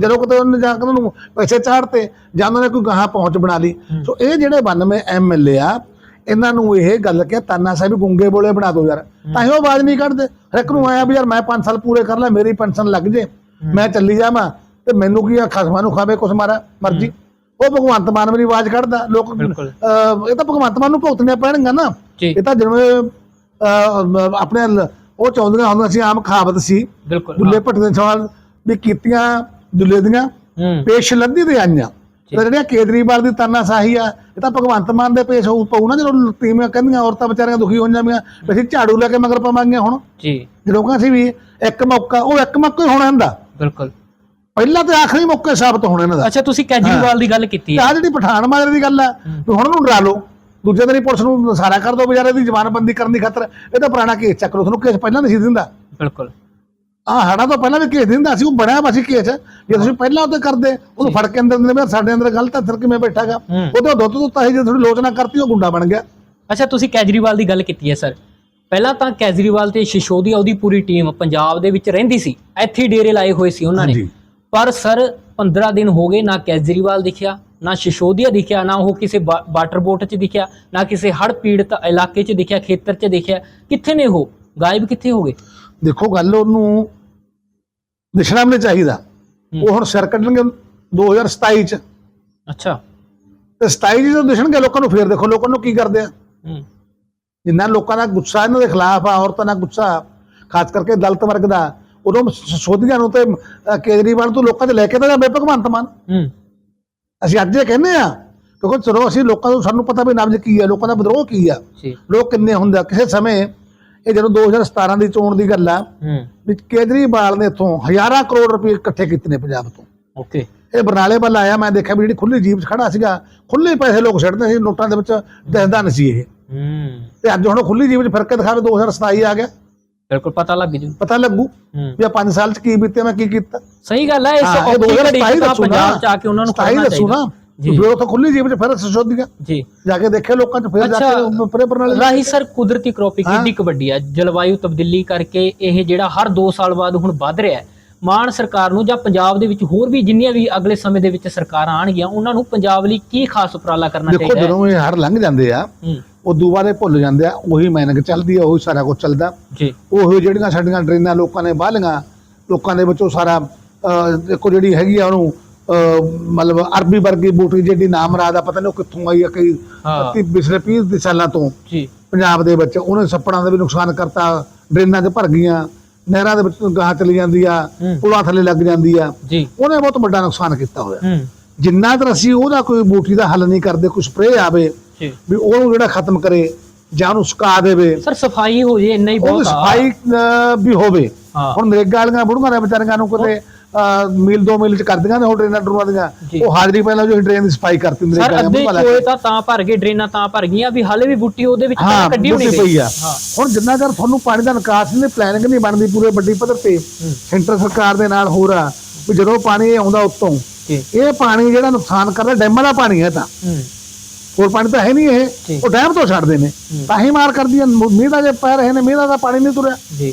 ਜਦੋਂ ਕਿਤੇ ਉਹਨੇ ਜਾ ਕੇ ਉਹਨੂੰ ਪੈਸੇ ਚਾੜਤੇ ਜਾਂ ਉਹਨਾਂ ਨੇ ਕੋਈ ਗਾਹਾਂ ਪਹੁੰਚ ਬਣਾ ਲਈ। ਸੋ ਇਹ ਜਿਹੜੇ 92 ਐਮਐਲਏ ਆ ਇਹਨਾਂ ਨੂੰ ਇਹ ਗੱਲ ਕਿ ਤਾਨਾ ਸਾਹਿਬ ਗੁੰਗੇ ਬੋਲੇ ਬਣਾ ਦਿਓ ਯਾਰ। ਤਾਂ ਹੀ ਉਹ ਆਵਾਜ਼ ਨਹੀਂ ਕੱਢਦੇ। ਹਰ ਇੱਕ ਨੂੰ ਆਇਆ ਵੀ ਯਾਰ ਮੈਂ 5 ਸਾਲ ਪੂਰੇ ਕਰ ਲੈ ਮੇਰੀ ਪੈਨਸ਼ਨ ਲੱਗ ਜੇ। ਮੈਂ ਚੱਲੀ ਜਾਵਾਂ ਤੇ ਮੈਨੂੰ ਕੀ ਆ ਖਸਮਾਂ ਨੂੰ ਖਾਵੇ ਕੁਛ ਮਾਰਾ ਮਰਜ਼ੀ। ਉਹ ਭਗਵੰਤ ਮਾਨ ਮੇਰੀ ਆਵਾਜ਼ ਕੱਢਦਾ ਲੋਕ ਬਿਲਕੁਲ। ਅਹ, ਇਹ ਤਾਂ ਭਗਵੰਤ ਮਾਨ ਨੂੰ ਭੁਗਤਣੀਆਂ ਪੈਣਗੀਆਂ ਨਾ। ਜੀ। ਇਹ ਤਾਂ ਜਿਵੇਂ ਅਹ, ਆਪਣੇ ਲ- ਉਹ ਚਾਹੁੰਦੀਆਂ ਹੁੰਦੀਆਂ ਸੀ ਆਮ ਕਹਾਵਤ ਸੀ। ਬਿਲਕੁਲ ਦੁੱਲੇ ਭੱਟ ਦੇ ਸਵਾਲ ਵੀ ਕੀਤੀਆਂ ਦੁੱਲੇ ਦੀਆਂ ਹੂੰ। ਪੇਸ਼ ਲੱਦੀ ਤੇ ਆਈਆਂ। ਤੇ ਜਿਹੜੀਆਂ ਕੇਜਰੀਵਾਲ ਦੀ ਤਾਨਾਸ਼ਾਹੀ ਆ ਇਹ ਤਾਂ ਭਗਵੰਤ ਮਾਨ ਦੇ ਪੇਸ਼ ਹੋਊ ਪਊ ਨਾ ਜਦੋਂ ਤੀਵੀਆਂ ਕਹਿੰਦੀਆਂ ਔਰਤਾਂ ਵਿਚਾਰੀਆਂ ਦੁਖੀ ਹੋ ਜਾਂਦੀਆਂ ਵੀ ਅਸੀਂ ਝਾੜੂ ਲੈ ਕੇ ਮਗਰ ਪਵਾਂਗੇ ਹੁਣ। ਜੀ। ਜਦੋਂ ਕਹਿੰਦੇ ਸੀ ਵੀ ਇੱਕ ਮੌਕਾ ਉਹ ਇੱਕ ਮੌਕਾ ਹੀ ਹੋਣਾ ਹੁੰਦਾ। ਬਿਲਕੁਲ। ਪਹਿਲਾ ਤੇ ਆਖਰੀ ਮੌਕੇ ਸਾਬਤ ਹੋਣਾ ਇਹਨਾਂ ਦਾ ਅੱਛਾ ਤੁਸੀਂ ਕੈਜਰੀਵਾਲ ਦੀ ਗੱਲ ਕੀਤੀ ਹੈ। ਆ ਜਿਹੜੀ ਪਠਾਨ ਮਾਜਰੇ ਦੀ ਗੱਲ ਆ ਵੀ ਹੁਣ ਉਹਨੂੰ ਡਰਾ ਲਓ। ਦੂਜੇ ਦਿਨ ਹੀ ਪੁਲਿਸ ਨੂੰ ਸਾਰਾ ਕਰ ਦੋ ਵਿਚਾਰੇ ਦੀ ਜ਼ਮਾਨਬੰਦੀ ਕਰਨ ਦੀ ਖਾਤਰ। ਇਹ ਤਾਂ ਪੁਰਾਣਾ ਕੇਸ ਚੱਕ ਲਓ ਤੁਹਾਨੂੰ ਕੇਸ ਪਹਿਲਾਂ ਨਹੀਂ ਸੀ ਦਿੰਦਾ। ਬਿਲਕੁਲ। ਆ ਹੜਾ ਤੋਂ ਪਹਿਲਾਂ ਵੀ ਕੇਸ ਦਿੰਦਾ ਸੀ ਉਹ ਬਣਿਆ ਵਾ ਸੀ ਕੇਸ। ਜੇ ਤੁਸੀਂ ਪਹਿਲਾਂ ਉਹਤੇ ਕਰਦੇ ਉਹਨੂੰ ਫੜ ਕੇ ਅੰਦਰ ਦਿੰਦੇ ਸਾਡੇ ਅੰਦਰ ਗਲਤ ਅਸਰ ਕਿਵੇਂ ਬੈਠਾਗਾ ਹੂੰ। ਉਹਦੇ ਦੁੱਧ ਦੁੱਤਾ ਸੀ ਜੇ ਥੋੜੀ ਲੋਚਨਾ ਕਰਤੀ ਉਹ ਗੁੰਡਾ ਬਣ ਗਿਆ। ਅੱਛਾ ਤੁਸੀਂ ਕੈਜਰੀਵਾਲ ਦੀ ਗੱਲ ਕੀਤੀ ਹੈ ਸਰ। ਪਹਿਲਾਂ ਤਾਂ ਕੈਜਰੀਵਾਲ ਤੇ ਸ਼ਿਸ਼ੋਦੀਆ ਉਹਦੀ ਪੂਰੀ ਟੀਮ ਪੰਜਾਬ ਦੇ ਵਿੱਚ ਰਹਿੰਦੀ ਸੀ ਇੱਥੇ ਡੇਰੇ ਲਾਏ ਹੋਏ ਸੀ ਉਹਨਾਂ ਨੇ। ਪਰ ਸਰ 15 ਦਿਨ ਹੋ ਗਏ ਨਾ ਕੈਜਰੀਵਾਲ ਦਿਖਿਆ ਨਾ ਸ਼ਿਸ਼ੋਦੀਆ ਦਿਖਿਆ ਨਾ ਉਹ ਕਿਸੇ ਵਾਟਰ ਬੋਟ 'ਚ ਦਿਖਿਆ ਨਾ ਕਿਸੇ ਹੜ੍ਹ ਪੀੜਤ ਇਲਾਕੇ 'ਚ ਦਿਖਿਆ ਖੇਤਰ 'ਚ ਦਿਖਿਆ। ਕਿੱਥੇ ਨੇ ਉਹ? ਗਾਇਬ ਕਿੱਥੇ ਹੋ ਗਏ? ਦੇਖੋ ਗੱਲ ਉਹਨੂੰ ਦਿਸ਼ਣਾ ਵੀ ਚਾਹੀਦਾ। ਉਹ ਹੁਣ ਸਿਰ ਕੱਢਣਗੇ 2027 ਚ। ਅੱਛਾ। ਤੇ 27 ਚ ਜਦੋਂ ਦਿਸਣਗੇ ਲੋਕਾਂ ਨੂੰ ਫੇਰ ਦੇਖੋ ਲੋਕਾਂ ਨੂੰ ਕੀ ਕਰਦੇ ਆ? ਜਿੰਨਾ ਲੋਕਾਂ ਦਾ ਗੁੱਸਾ ਇਹਨਾਂ ਦੇ ਖਿਲਾਫ ਆ ਔਰਤਾਂ ਦਾ ਗੁੱਸਾ ਖਾਸ ਕਰਕੇ ਦਲਿਤ ਵਰਗ ਦਾ ਉਦੋਂ ਸੋਧੀਆਂ ਨੂੰ ਤੇ ਕੇਜਰੀਵਾਲ ਤੋਂ ਲੋਕਾਂ 'ਚ ਲੈ ਕੇ ਤਾਂ ਜਾਂਦੇ ਭਗਵੰਤ ਮਾਨ। ਅਸੀਂ ਅੱਜ ਇਹ ਕਹਿੰਦੇ ਆ ਕਿਉਂਕਿ ਚਲੋ ਅਸੀਂ ਲੋਕਾਂ ਨੂੰ ਸਾਨੂੰ ਪਤਾ ਵੀ ਨਬਜ਼ ਕੀ ਆ ਲੋਕਾਂ ਦਾ ਵਿਦਰੋਹ ਕੀ ਆ। ਲੋਕ ਕਿੰਨੇ ਹੁੰਦੇ ਆ ਕਿਸੇ ਸਮੇਂ ਇਹ ਜਦੋਂ 2017 ਦੀ ਚੋਣ ਦੀ ਗੱਲ ਆ ਵੀ ਕੇਜਰੀਵਾਲ ਨੇ ਇੱਥੋਂ ਹਜ਼ਾਰਾਂ ਕਰੋੜ ਰੁਪਏ ਇਕੱਠੇ ਕੀਤੇ ਨੇ ਪੰਜਾਬ ਤੋਂ। ਓਕੇ। ਇਹ ਬਰਨਾਲੇ ਵੱਲ ਆਇਆ ਮੈਂ ਦੇਖਿਆ ਵੀ ਜਿਹੜੀ ਖੁੱਲੀ ਜੀਪ ਖੜਾ ਸੀਗਾ ਖੁੱਲੇ ਪੈਸੇ ਲੋਕ ਛੱਡਦੇ ਸੀ ਨੋਟਾਂ ਦੇ ਵਿੱਚ ਦਿਸਦਾ ਨਹੀਂ ਸੀ ਇਹ। ਹੂੰ। ਤੇ ਅੱਜ ਹੁਣ ਉਹ ਖੁੱਲੀ ਜੀਪ 'ਚ ਫਿਰ ਕੇ ਦਿਖਾਵੇ 2027 ਆ ਗਿਆ। ਬਿਲਕੁਲ ਪਤਾ ਲੱਗ ਜੂ। ਪਤਾ ਲੱਗੂ ਵੀ ਆ 5 ਸਾਲ 'ਚ ਕੀ ਬੀਤੇ ਮੈਂ ਕੀ ਕੀਤਾ। ਸਹੀ ਗੱਲ ਹੈ ਇਸ ਹਾਂ, ਇਹ ਔਖੀ ਘੜੀ 'ਚ 2027 ਤਾਂ ਦੱਸੂ ਨਾ। ਪੰਜਾਬ 'ਚ ਆ ਕੇ ਉਹਨਾਂ ਨੂੰ 27 ਕਰਨਾ ਚਾਹੀਦਾ। ਜੀ। ਫਿਰ ਉੱਥੇ ਖੁੱਲੀ ਜੀਪ 'ਚ ਫਿਰ ਸੋਧੀਆਂ ਜੀ। ਜਾ ਕੇ ਦੇਖੇ ਲੋਕਾਂ 'ਚ ਫਿਰ ਜਾ। ਕੇ ਪਰੇ ਬਰਨਾਲੇ ਰਾਹੀ ਸਰ ਕੁਦਰਤੀ ਕ੍ਰੋਪਿੰਗ ਹਾਂ। ਕਿੰਨੀ ਕੁ ਵੱਡੀ ਹੈ ਜਲਵਾਯੂ ਤਬਦੀਲੀ ਕਰਕੇ ਇਹ ਜਿਹੜਾ ਹਰ 2 ਸਾਲ ਬਾਅਦ ਹੁਣ ਵੱਧ ਰਿਹਾ ਹੈ ਮਾਨ ਸਰਕਾਰ ਨੂੰ ਜਾਂ ਪੰਜਾਬ ਦੇ ਵਿੱਚ ਹੋਰ ਵੀ ਜਿੰਨੀਆਂ ਵੀ ਅਗਲੇ ਸਮੇਂ ਦੇ ਵਿੱਚ ਸਰਕਾਰਾਂ ਆਣਗੀਆਂ ਉਹਨਾਂ ਨੂੰ ਪੰਜਾਬ ਲਈ ਕੀ ਖਾਸ ਉਪਰਾਲਾ ਕਰਨਾ ਦੇਖੋ ਚਾਹੀਦਾ ਹੈ? ਜਦੋਂ ਇਹ ਹੜ ਲੰਘ ਜਾਂਦੇ ਆ ਹੂੰ। ਉਦੋਂ ਬਾਅਦ ਇਹ ਭੁੱਲ ਜਾਂਦੇ ਆ ਉਹੀ ਮੈਨਕ ਚੱਲਦੀ ਆ ਉਹੀ ਸਾਰਾ ਕੁਝ ਚੱਲਦਾ। ਜੀ। ਉਹ ਜਿਹੜੀਆਂ ਸਾਡੀਆਂ ਡਰੇਨਾਂ ਲੋਕਾਂ ਨੇ ਬਾਹਲੀਆਂ ਲੋਕਾਂ ਦੇ ਵਿੱਚੋਂ ਸਾਰਾ ਦੇਖੋ ਜਿਹੜੀ ਹੈਗੀ ਆ ਉਹਨੂੰ ਮਤਲਬ ਅਰਬੀ ਵਰਗੀ ਬੂਟੀ ਜਿਹੜੀ ਨਾਮ ਰਾਦਾ ਪਤਾ ਨਹੀਂ ਉਹ ਕਿੱਥੋਂ ਆਈ ਆ ਕਈ ਹਾਂ। 30 ਪਿਛਲੇ 20 ਸਾਲਾਂ ਤੋਂ ਜੀ। ਪੰਜਾਬ ਦੇ ਵਿੱਚ ਉਹਨੇ ਸੱਪੜਾਂ ਦਾ ਵੀ ਨੁਕਸਾਨ ਕਰਤਾ ਡਰੇਨਾਂ 'ਚ ਭਰ ਗਈਆਂ। ਨਹਿਰਾਂ ਦੇ ਵਿੱਚ ਗਾਹ ਚਲੀ ਜਾਂਦੀ ਆ। ਪੁਲਾਂ ਥੱਲੇ ਲੱਗ ਜਾਂਦੀ ਆ। ਉਹਨੇ ਬਹੁਤ ਵੱਡਾ ਨੁਕਸਾਨ ਕੀਤਾ ਹੋਇਆ। ਜਿੰਨਾ ਚਿਰ ਅਸੀਂ ਉਹਦਾ ਕੋਈ ਬੂਟੀ ਦਾ ਹੱਲ ਨਹੀਂ ਕਰਦੇ ਕੋਈ ਸਪਰੇਅ ਆਵੇ ਵੀ ਉਹਨੂੰ ਜਿਹੜਾ ਖਤਮ ਕਰੇ ਜਾਂ ਉਹਨੂੰ ਸੁਕਾ ਦੇਵੇ। ਸਰ ਸਫ਼ਾਈ ਹੋ ਜੇ ਇੰਨਾ ਹੀ ਬਹੁਤ ਆ। ਸਫ਼ਾਈ ਵੀ ਹੋਵੇ। ਹੁਣ ਨਰੇਗਾ ਵਾਲੀਆਂ ਬੁੜੀਆਂ ਦੇ ਵਿਚਾਰੀਆਂ ਨੂੰ ਕਿਤੇ ਅਹ, ਮੀਲ ਦੋ ਮੀਲ ਚ ਕਰਦੀਆਂ ਨੇ ਉਹ ਡਰੇਨਾਂ ਡਰੂਆਂ ਦੀਆਂ। ਉਹ ਹਾਜ਼ਰੀ ਪਹਿਲਾਂ ਜੋ ਡਰੇਨ ਦੀ ਸਫ਼ਾਈ ਕਰਤੀ ਸਰ ਨਰੇਗਾ ਅੱਧੇ ਤਾਂ ਤਾਂ ਭਰ ਗਏ ਡਰੇਨਾਂ ਤਾਂ ਭਰ ਗਈਆਂ ਵੀ ਹਾਲੇ ਵੀ ਬੁੱਟੀ ਉਹਦੇ ਵਿੱਚ ਕੱਢੀ ਹੋਣੀ ਪਈ ਆ। ਹੁਣ ਜਿੰਨਾ ਚਿਰ ਤੁਹਾਨੂੰ ਪਾਣੀ ਦਾ ਨਿਕਾਸ ਨਹੀਂ ਪਲੈਨਿੰਗ ਨਹੀਂ ਬਣਦੀ ਪੂਰੇ ਵੱਡੀ ਪੱਧਰ ਤੇ ਸੈਂਟਰ ਸਰਕਾਰ ਦੇ ਨਾਲ ਹੋ ਰਿਹਾ ਵੀ ਜਦੋਂ ਪਾਣੀ ਆਉਂਦਾ ਉੱਤੋਂ ਇਹ ਪਾਣੀ ਜਿਹੜਾ ਨੁਕਸਾਨ ਕਰਦਾ ਡੈਮਾਂ ਦਾ ਪਾਣੀ ਹੈ ਤਾਂ। ਹੋਰ ਪਾਣੀ ਤਾਂ ਹੈ ਨਹੀਂ। ਇਹ। ਉਹ ਡੈਮ ਤੋਂ ਛੱਡਦੇ ਨੇ। ਤਾਂ ਹੀ ਮਾਰ ਕਰਦੀ ਹੈ ਮੀਂਹ ਦਾ ਜੇ ਪੈ ਰਹੇ ਨੇ ਮੀਂਹ ਦਾ ਪਾਣੀ ਨਹੀਂ ਤੁਰਿਆ। ਜੀ।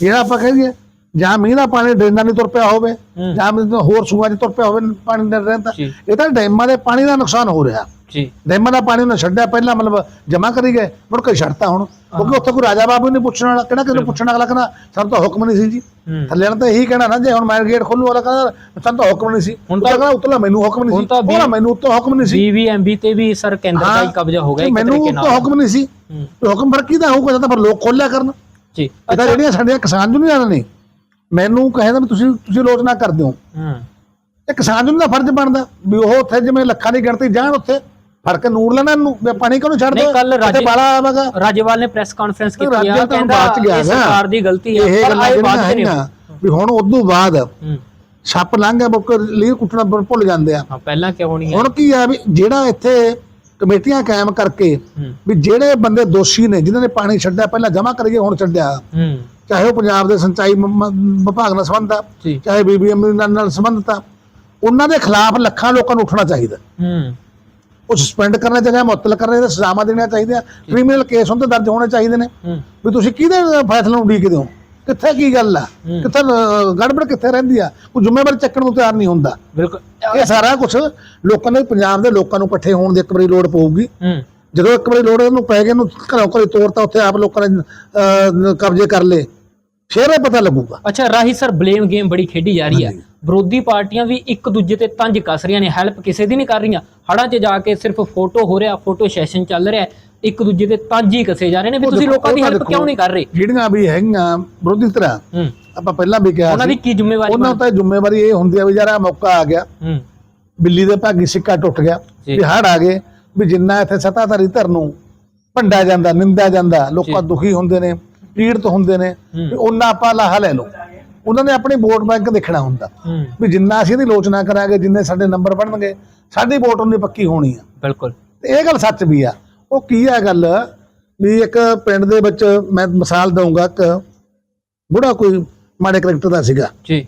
ਜਿਹੜਾ ਆਪਾਂ ਕਹੀਏ ਜਾਂ ਮੀਂਹ ਦਾ ਪਾਣੀ ਡਰੇਨਾਂ ਨਹੀਂ ਤੁਰ ਪਿਆ ਹੋਵੇ। ਜਾਂ ਮੀਂਹ ਦਾ ਹੋਰ ਸੂਆਂ 'ਚ ਤੁਰ ਪਿਆ ਹੋਵੇ ਪਾਣੀ ਦਾ ਰਹਿੰਦਾ। ਇਹ ਤਾਂ ਡੈਮਾਂ ਦੇ ਪਾਣੀ ਦਾ ਨੁਕਸਾਨ ਹੋ ਰਿਹਾ। ਜੀ। ਡੈਮਾਂ ਦਾ ਪਾਣੀ ਉਹਨੇ ਛੱਡਿਆ ਪਹਿਲਾਂ ਮਤਲਬ ਜਮਾ ਕਰੀ ਗਏ ਮੁੜ ਕੇ ਛੱਡਤਾ ਹੁਣ। ਕਿਉਂਕਿ ਉੱਥੇ ਕੋਈ ਰਾਜਾ ਬਾਬੂ ਨਹੀਂ ਪੁੱਛਣ ਵਾਲਾ ਕਿਹੜਾ ਕਿਸੇ ਪੁੱਛਣ ਵਾਲਾ ਕਹਿੰਦਾ ਸਾਨੂੰ ਤਾਂ ਹੁਕਮ ਨਹੀਂ ਸੀ ਜੀ। ਥੱਲੇ ਵਾਲਾ ਤਾਂ ਇਹੀ ਕਹਿਣਾ ਨਾ ਜੇ ਹੁਣ ਮੈਂ ਗੇਟ ਖੋਲੂ ਵਾਲਾ ਕਹਿੰਦਾ ਸਾਨੂੰ ਤਾਂ ਹੁਕਮ ਨਹੀਂ ਸੀ। ਹੁਣ ਤਾਂ- ਕਹਿੰਦਾ ਉੱਤਲਾ ਮੈਨੂੰ ਹੁਕਮ ਨਹੀਂ ਸੀ। ਉਹਦਾ ਮੈਨੂੰ ਉੱਤੋਂ ਹੁਕਮ ਨਹੀਂ ਸੀ। 20 ਐਮਬੀ ਤੇ ਵੀ ਸਰ ਕੇਂਦਰ ਦਾ ਹੀ ਕਬਜ਼ਾ ਹੋ ਗਿਆ ਇੱਕ ਮੈਨੂੰ ਤਰੀਕੇ ਉੱਤੋਂ ਨਾਲ। ਹੁਕਮ ਨਹੀਂ ਸੀ। ਹੁਕਮ ਫਿਰ ਕਿਹਦਾ ਹੋਊਗਾ ਤਾਂ ਫਿਰ ਲੋਕ ਖੋਲਿਆ ਕਰਨ। ਜੀ। ਇਹ ਤਾਂ ਜਿਹੜੀਆਂ ਸਾਡੀਆਂ ਕਿਸਾਨ ਨੇ ਮੈਨੂੰ ਕਹਿੰਦਾ ਵੀ ਤੁਸੀਂ ਤੁਸੀਂ ਆਲੋਚਨਾ ਕਰਦੇ ਹੋ। ਹੂੰ। ਇਹ ਕਿਸਾਨ ਯੂਨੀਅਨ ਦਾ ਫਰਜ਼ ਬਣਦਾ ਵੀ ਉਹ ਉੱਥੇ ਜਿਵੇਂ ਲੱਖਾਂ ਦੀ ਗਿਣਤੀ ਜਾਣ ਉੱਥੇ ਫ਼ਰਕ ਨੂਰ ਲੈਣਾ ਵੀ ਪਾਣੀ ਕਿਉਂ ਛੱਡ ਦੋ ਰਾਜੇ- ਬਾਲਾ ਆਵੇਗਾ। ਰਾਜੇਵਾਲ ਨੇ ਪ੍ਰੈਸ ਕਾਨਫਰੰਸ ਕੀਤੀ ਆ ਤਾਂ ਕਹਿੰਦਾ ਇਹ ਨਾ। ਸਰਕਾਰ ਦੀ ਗਲਤੀ ਹੈ ਪਰ ਆਏ ਚ ਨਹੀਂ ਵੀ ਹੁਣ ਉਦੋਂ ਬਾਅਦ ਛੱਪ ਲੰਘ ਗਿਆ ਬੁੱਕ ਲੀਰ ਕੁੱਟਣਾ ਭੁੱਲ ਜਾਂਦੇ ਆ। ਹਾਂ ਪਹਿਲਾਂ ਕਿਉਂ ਨਹੀਂ ਹੈ ਹੁਣ ਕੀ ਆ ਵੀ ਜਿਹੜਾ ਇੱਥੇ ਕਮੇਟੀਆਂ ਕਾਇਮ ਕਰਕੇ ਵੀ ਜਿਹੜੇ ਬੰਦੇ ਦੋਸ਼ੀ ਨੇ ਜਿਨ੍ਹਾਂ ਨੇ ਪਾਣੀ ਛੱਡਿਆ ਪਹਿਲਾਂ ਜਮ੍ਹਾਂ ਕਰੀਏ ਹੁਣ ਛੱਡਿਆ। ਹੂੰ। ਚਾਹੇ ਉਹ ਪੰਜਾਬ ਦੇ ਸਿੰਚਾਈ ਵਿਭਾਗ ਨਾਲ ਸੰਬੰਧ ਆ ਚਾਹੇ ਬੀਬੀਐਮ ਨਾਲ ਸੰਬੰਧਤ ਆ ਉਹਨਾਂ ਦੇ ਖਿਲਾਫ ਲੱਖਾਂ ਲੋਕਾਂ ਨੂੰ ਉੱਠਣਾ ਚਾਹੀਦਾ। ਹੂੰ। ਉਹ ਸਸਪੈਂਡ ਕਰਨਾ ਚਾਹੀਦਾ ਮੁਅੱਤਲ ਕਰਨੇ ਚਾਹੀਦੇ ਸਜ਼ਾਵਾਂ ਦੇਣੀਆਂ ਚਾਹੀਦੀਆਂ ਕ੍ਰਿਮੀਨਲ ਕੇਸ ਉਹਨਾਂ ਤੇ ਦਰਜ ਹੋਣੇ ਚਾਹੀਦੇ ਨੇ। ਵੀ ਤੁਸੀਂ ਕਿਹਦੇ ਫੈਸਲੇ ਨੂੰ ਉਡੀਕਦੇ ਹੋ? ਕਿੱਥੇ ਕੀ ਗੱਲ ਆ। ਕਿੱਥੇ ਗੜਬੜ ਕਿੱਥੇ ਰਹਿੰਦੀ ਆ? ਕੋਈ ਜ਼ਿੰਮੇਵਾਰੀ ਚੱਕਣ ਨੂੰ ਤਿਆਰ ਨਹੀਂ ਹੁੰਦਾ। ਬਿਲਕੁਲ। ਇਹ ਸਾਰਾ ਕੁਝ ਲੋਕਾਂ ਦੇ ਪੰਜਾਬ ਦੇ ਲੋਕਾਂ ਨੂੰ ਇਕੱਠੇ ਹੋਣ ਦੀ ਇੱਕ ਵਾਰੀ ਲੋੜ ਪਊਗੀ। ਜਦੋਂ ਇੱਕ ਵਾਰੀ ਲੋੜ ਇਹਨੂੰ ਪੈ ਗਈ ਇਹਨੂੰ ਘਰੋਂ ਘਰੀ ਤੋੜਤਾ ਉੱਥੇ ਆਪ ਲੋਕਾਂ ਨੇ ਕਬਜ਼ੇ ਕਰ ਲਏ। ਫਿਰ ਇਹ ਪਤਾ ਲੱਗੂਗਾ। ਅੱਛਾ ਰਾਹੀ ਸਰ ਬਲੇਮ ਗੇਮ ਬੜੀ ਖੇਡੀ ਜਾ ਰਹੀ ਹੈ। ਵਿਰੋਧੀ ਪਾਰਟੀਆਂ ਵੀ ਇੱਕ ਦੂਜੇ ਤੇ ਤੰਜ ਕੱਸ ਰਹੀਆਂ ਨੇ ਹੈਲਪ ਕਿਸੇ ਦੀ ਨਹੀਂ ਕਰ ਰਹੀਆਂ। ਹੜਾਂ 'ਚ ਜਾ ਕੇ ਸਿਰਫ ਫੋਟੋ ਹੋ ਰਿਹਾ ਫੋਟੋ ਸੈਸ਼ਨ ਚੱਲ ਰਿਹਾ ਇੱਕ ਦੂਜੇ ਤੇ ਤੰਜ ਹੀ ਕੱਸੇ ਜਾ ਰਹੇ ਨੇ ਵੀ ਤੁਸੀਂ ਲੋਕਾਂ ਦੀ ਹੈਲਪ ਕਿਉਂ। ਨਹੀਂ ਕਰ ਰਹੇ? ਜਿਹੜੀਆਂ ਵੀ ਹੈਗੀਆਂ ਵਿਰੋਧੀ ਤਰ੍ਹਾਂ ਆਪਾਂ ਪਹਿਲਾਂ ਵੀ ਕਿਹਾ ਉਹਨਾਂ ਦੀ ਕੀ ਜ਼ਿੰਮੇਵਾਰੀ ਉਹਨਾਂ ਤਾਂ ਜ਼ਿੰਮੇਵਾਰੀ ਇਹ ਹੁੰਦੀ ਆ ਵੀ ਯਾਰ ਮੌਕਾ ਆ ਗਿਆ। ਬਿੱਲੀ ਦੇ ਭਾਗੀ ਸਿੱਕਾ ਟੁੱਟ ਗਿਆ। ਵੀ ਹੜ ਆ ਗਏ ਵੀ ਜਿੰਨਾ ਇੱਥੇ ਸਤਾਧਾਰੀ ਧਰ ਨੂੰ ਭੰਡਿਆ ਜਾਂਦਾ ਨਿੰਦਿਆ ਜਾਂਦਾ ਲੋਕਾਂ। ਦੁਖੀ ਹੁੰਦੇ ਨੇ। ਪੀੜਤ ਹੁੰਦੇ ਨੇ ਉਹਨਾਂ ਆਪਾਂ ਲਾਹਾ ਲੈ ਲਓ। ਉਹਨਾਂ ਨੇ ਆਪਣੀ ਵੋਟ ਬੈਂਕ ਦੇਖਣਾ ਹੁੰਦਾ। ਵੀ ਜਿੰਨਾ ਅਸੀਂ ਇਹਦੀ ਲੋਚਨਾ ਕਰਾਂਗੇ ਜਿੰਨੇ ਸਾਡੇ ਨੰਬਰ ਬਣਨਗੇ ਸਾਡੀ ਵੋਟ ਉਹਨੇ ਪੱਕੀ ਹੋਣੀ ਆ। ਬਿਲਕੁਲ। ਤੇ ਇਹ ਗੱਲ ਸੱਚ ਵੀ ਆ। ਉਹ ਕੀ ਆ ਗੱਲ? ਵੀ ਇੱਕ ਪਿੰਡ ਦੇ ਵਿੱਚ ਮੈਂ ਮਿਸਾਲ ਦਊਂਗਾ ਇੱਕ ਬੁੜਾ ਕੋਈ ਮਾੜੇ ਕਰੈਕਟਰ ਦਾ ਸੀਗਾ। ਜੀ।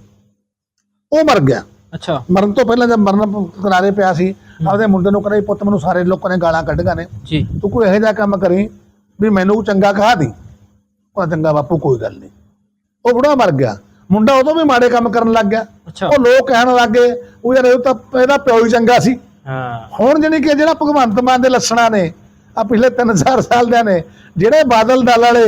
ਉਹ ਮਰ ਗਿਆ। ਅੱਛਾ। ਮਰਨ ਤੋਂ ਪਹਿਲਾਂ ਜਦ ਮਰਨ ਕਿਨਾਰੇ ਪਿਆ ਸੀ ਆਪਦੇ ਮੁੰਡੇ ਨੂੰ ਕਹਿੰਦਾ ਪੁੱਤ ਮੈਨੂੰ ਸਾਰੇ ਲੋਕਾਂ ਨੇ ਗਾਲਾਂ ਕੱਢੀਆਂ ਨੇ। ਜੀ। ਤੂੰ ਕੋਈ ਇਹੋ ਜਿਹਾ ਕੰਮ ਕਰੀ ਵੀ ਮੈਨੂੰ ਚੰਗਾ ਕਹਾ ਦੀ। ਉਹ ਚੰਗਾ ਬਾਪੂ ਕੋਈ ਗੱਲ ਨਹੀਂ ਉਹ ਬੁੜਾ ਮਰ ਗਿਆ। ਮੁੰਡਾ ਉਦੋਂ ਵੀ ਮਾੜੇ ਕੰਮ ਕਰਨ ਲੱਗ ਗਿਆ। ਅੱਛਾ। ਉਹ ਲੋਕ ਕਹਿਣ ਲੱਗੇ ਉਹ ਯਾਰ ਇਹ ਤਾਂ ਇਹਦਾ ਪਿਓ ਹੀ ਚੰਗਾ ਸੀ। ਹਾਂ। ਹੁਣ ਜਾਣੀ ਕਿ ਜਿਹੜਾ ਭਗਵੰਤ ਮਾਨ ਦੇ ਲੱਛਣਾਂ ਨੇ ਆ ਪਿਛਲੇ 3-4 ਸਾਲ ਦੇ ਨੇ ਜਿਹੜੇ ਬਾਦਲ ਦਲ ਵਾਲੇ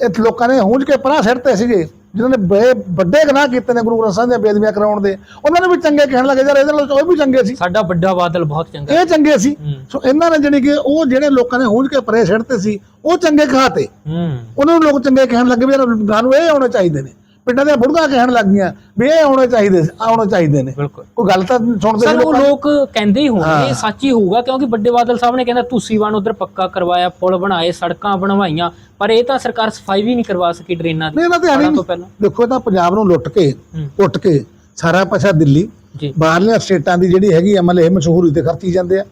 ਇਹ ਲੋਕਾਂ ਨੇ ਹੁੰਝ ਕੇ ਪਰਾਂ ਸਿੱਟਦੇ ਸੀਗੇ। ਜਿਨ੍ਹਾਂ ਨੇ ਬੜੇ ਵੱਡੇ ਗੁਨਾਹ ਕੀਤੇ ਨੇ ਗੁਰੂ ਗ੍ਰੰਥ ਸਾਹਿਬ ਦੀਆਂ ਬੇਦਬੀਆਂ ਕਰਾਉਣ ਦੇ ਉਹਨਾਂ ਨੇ ਵੀ ਚੰਗੇ ਕਹਿਣ ਲੱਗੇ ਯਾਰ ਇਹਦੇ ਨਾਲ ਉਹ ਵੀ ਚੰਗੇ ਸੀ। ਸਾਡਾ ਵੱਡਾ ਬਾਦਲ ਬਹੁਤ ਚੰਗਾ ਇਹ ਚੰਗੇ ਸੀ। ਸੋ ਇਹਨਾਂ ਨੇ ਜਾਣੀ ਕਿ ਉਹ ਜਿਹੜੇ ਲੋਕਾਂ ਨੇ ਹੁੰਝ ਕੇ ਪਰੇ ਸਿੱਟਦੇ ਸੀ ਉਹ ਚੰਗੇ ਹੂੰ। ਉਹਨਾਂ ਨੂੰ ਲੋਕ ਚੰਗੇ ਕਹਿਣ ਲੱਗੇ ਵੀ ਯਾਰ ਸਾਨੂੰ ਇਹ ਆਉਣੇ ਚਾਹੀਦੇ ਨੇ। ਪਿੰਡਾਂ ਦੇ ਬੁੜਗਾ ਕਹਿਣ ਲੱਗ ਗਈਆਂ ਵੀ ਇਹ ਆਉਣੇ ਚਾਹੀਦੇ ਆਉਣੇ ਚਾਹੀਦੇ ਨੇ। ਬਿਲਕੁਲ। ਕੋਈ ਗੱਲ ਤਾਂ ਸੁਣਦੇ ਸਰ ਉਹ ਲੋਕਾਂ ਕਹਿੰਦੇ ਹੀ ਹੋਣਗੇ ਸੱਚ ਹੀ ਹੋਊਗਾ ਕਿਉਂਕਿ ਵੱਡੇ ਬਾਦਲ ਸਾਹਿਬ ਨੇ ਕਹਿੰਦਾ ਤੁਸੀਂ ਵਣ ਉਧਰ ਪੱਕਾ ਕਰਵਾਇਆ ਪੁਲ ਬਣਾਏ ਸੜਕਾਂ ਬਣਵਾਈਆਂ। ਪਰ ਇਹ ਤਾਂ ਸਰਕਾਰ ਸਫ਼ਾਈ ਵੀ ਨਹੀਂ ਕਰਵਾ ਸਕੀ ਡਰੇਨਾਂ ਦੀ ਨਹੀਂ ਇਹਨਾਂ ਤੇ ਤੋਂ ਪਹਿਲਾਂ। ਦੇਖੋ ਇਹ ਤਾਂ ਪੰਜਾਬ ਨੂੰ ਲੁੱਟ ਕੇ ਉੱਟ ਕੇ ਸਾਰਾ ਪੈਸਾ ਦਿੱਲੀ ਬਾਹਰਲੀਆਂ ਸਟੇਟਾਂ ਦੀ ਜਿਹੜੀ ਹੈਗੀ ਇਹ ਮਸ਼ਹੂਰੀ ਤੇ ਖਰਚੀ ਜਾਂਦੇ ਆ।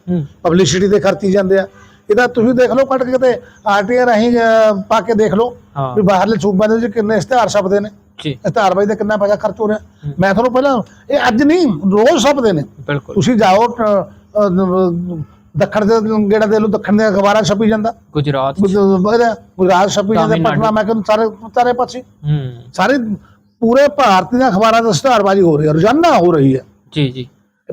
ਪਬਲਿਸਿਟੀ ਤੇ ਖਰਚੀ ਜਾਂਦੇ ਆ। ਇਹਦਾ ਤੁਸੀਂ ਦੇਖ ਲਓ ਕੱਢ ਕੇ ਕਿਤੇ ਆਰਟੀਆਈ ਰਾਹੀਂ ਅਹ, ਪਾ ਕੇ ਦੇਖ ਲਓ ਵੀ ਬਾਹਰਲੇ ਸੂਬਾਂ ਦੇ ਵਿੱਚ ਕਿੰਨੇ ਇਸ਼ਤਿਹਾਰ ਛਪਦੇ ਨੇ। ਜੀ। ਬਾਈ ਦਾ ਕਿੰਨਾ ਪੈਸਾ ਖਰਚ ਹੋ ਰਿਹਾ। ਮੈਂ ਤੁਹਾਨੂੰ ਪਹਿਲਾਂ ਇਹ ਅੱਜ ਨਹੀਂ ਰੋਜ਼ ਛਪਦੇ ਨੇ। ਤੁਸੀਂ ਜਾਓ ਦੱਖਣ ਦੇ ਗੇੜਾ ਦੇ ਲਓ ਦੱਖਣ ਦੇ ਅਖਬਾਰਾਂ ਛਪੀ ਜਾਂਦਾ। ਗੁਜਰਾਤ ਗੁਜਰਾਤ ਛਪੀ ਜਾਂਦਾ। ਪਟਨਾ ਮੈਂ ਕਹਿੰਦਾ ਸਾਰੇ ਸਾਰੇ ਪਾਸੇ। ਹੂੰ। ਸਾਰੇ ਪੂਰੇ ਭਾਰਤ ਦੀਆਂ ਅਖਬਾਰਾਂ ਦਾ ਇਸ਼ਤਿਹਾਰਬਾਜ਼ੀ ਹੋ ਰਹੀ ਹੈ ਰੋਜ਼ਾਨਾ ਹੋ ਰਹੀ ਹੈ। ਜੀ ਜੀ।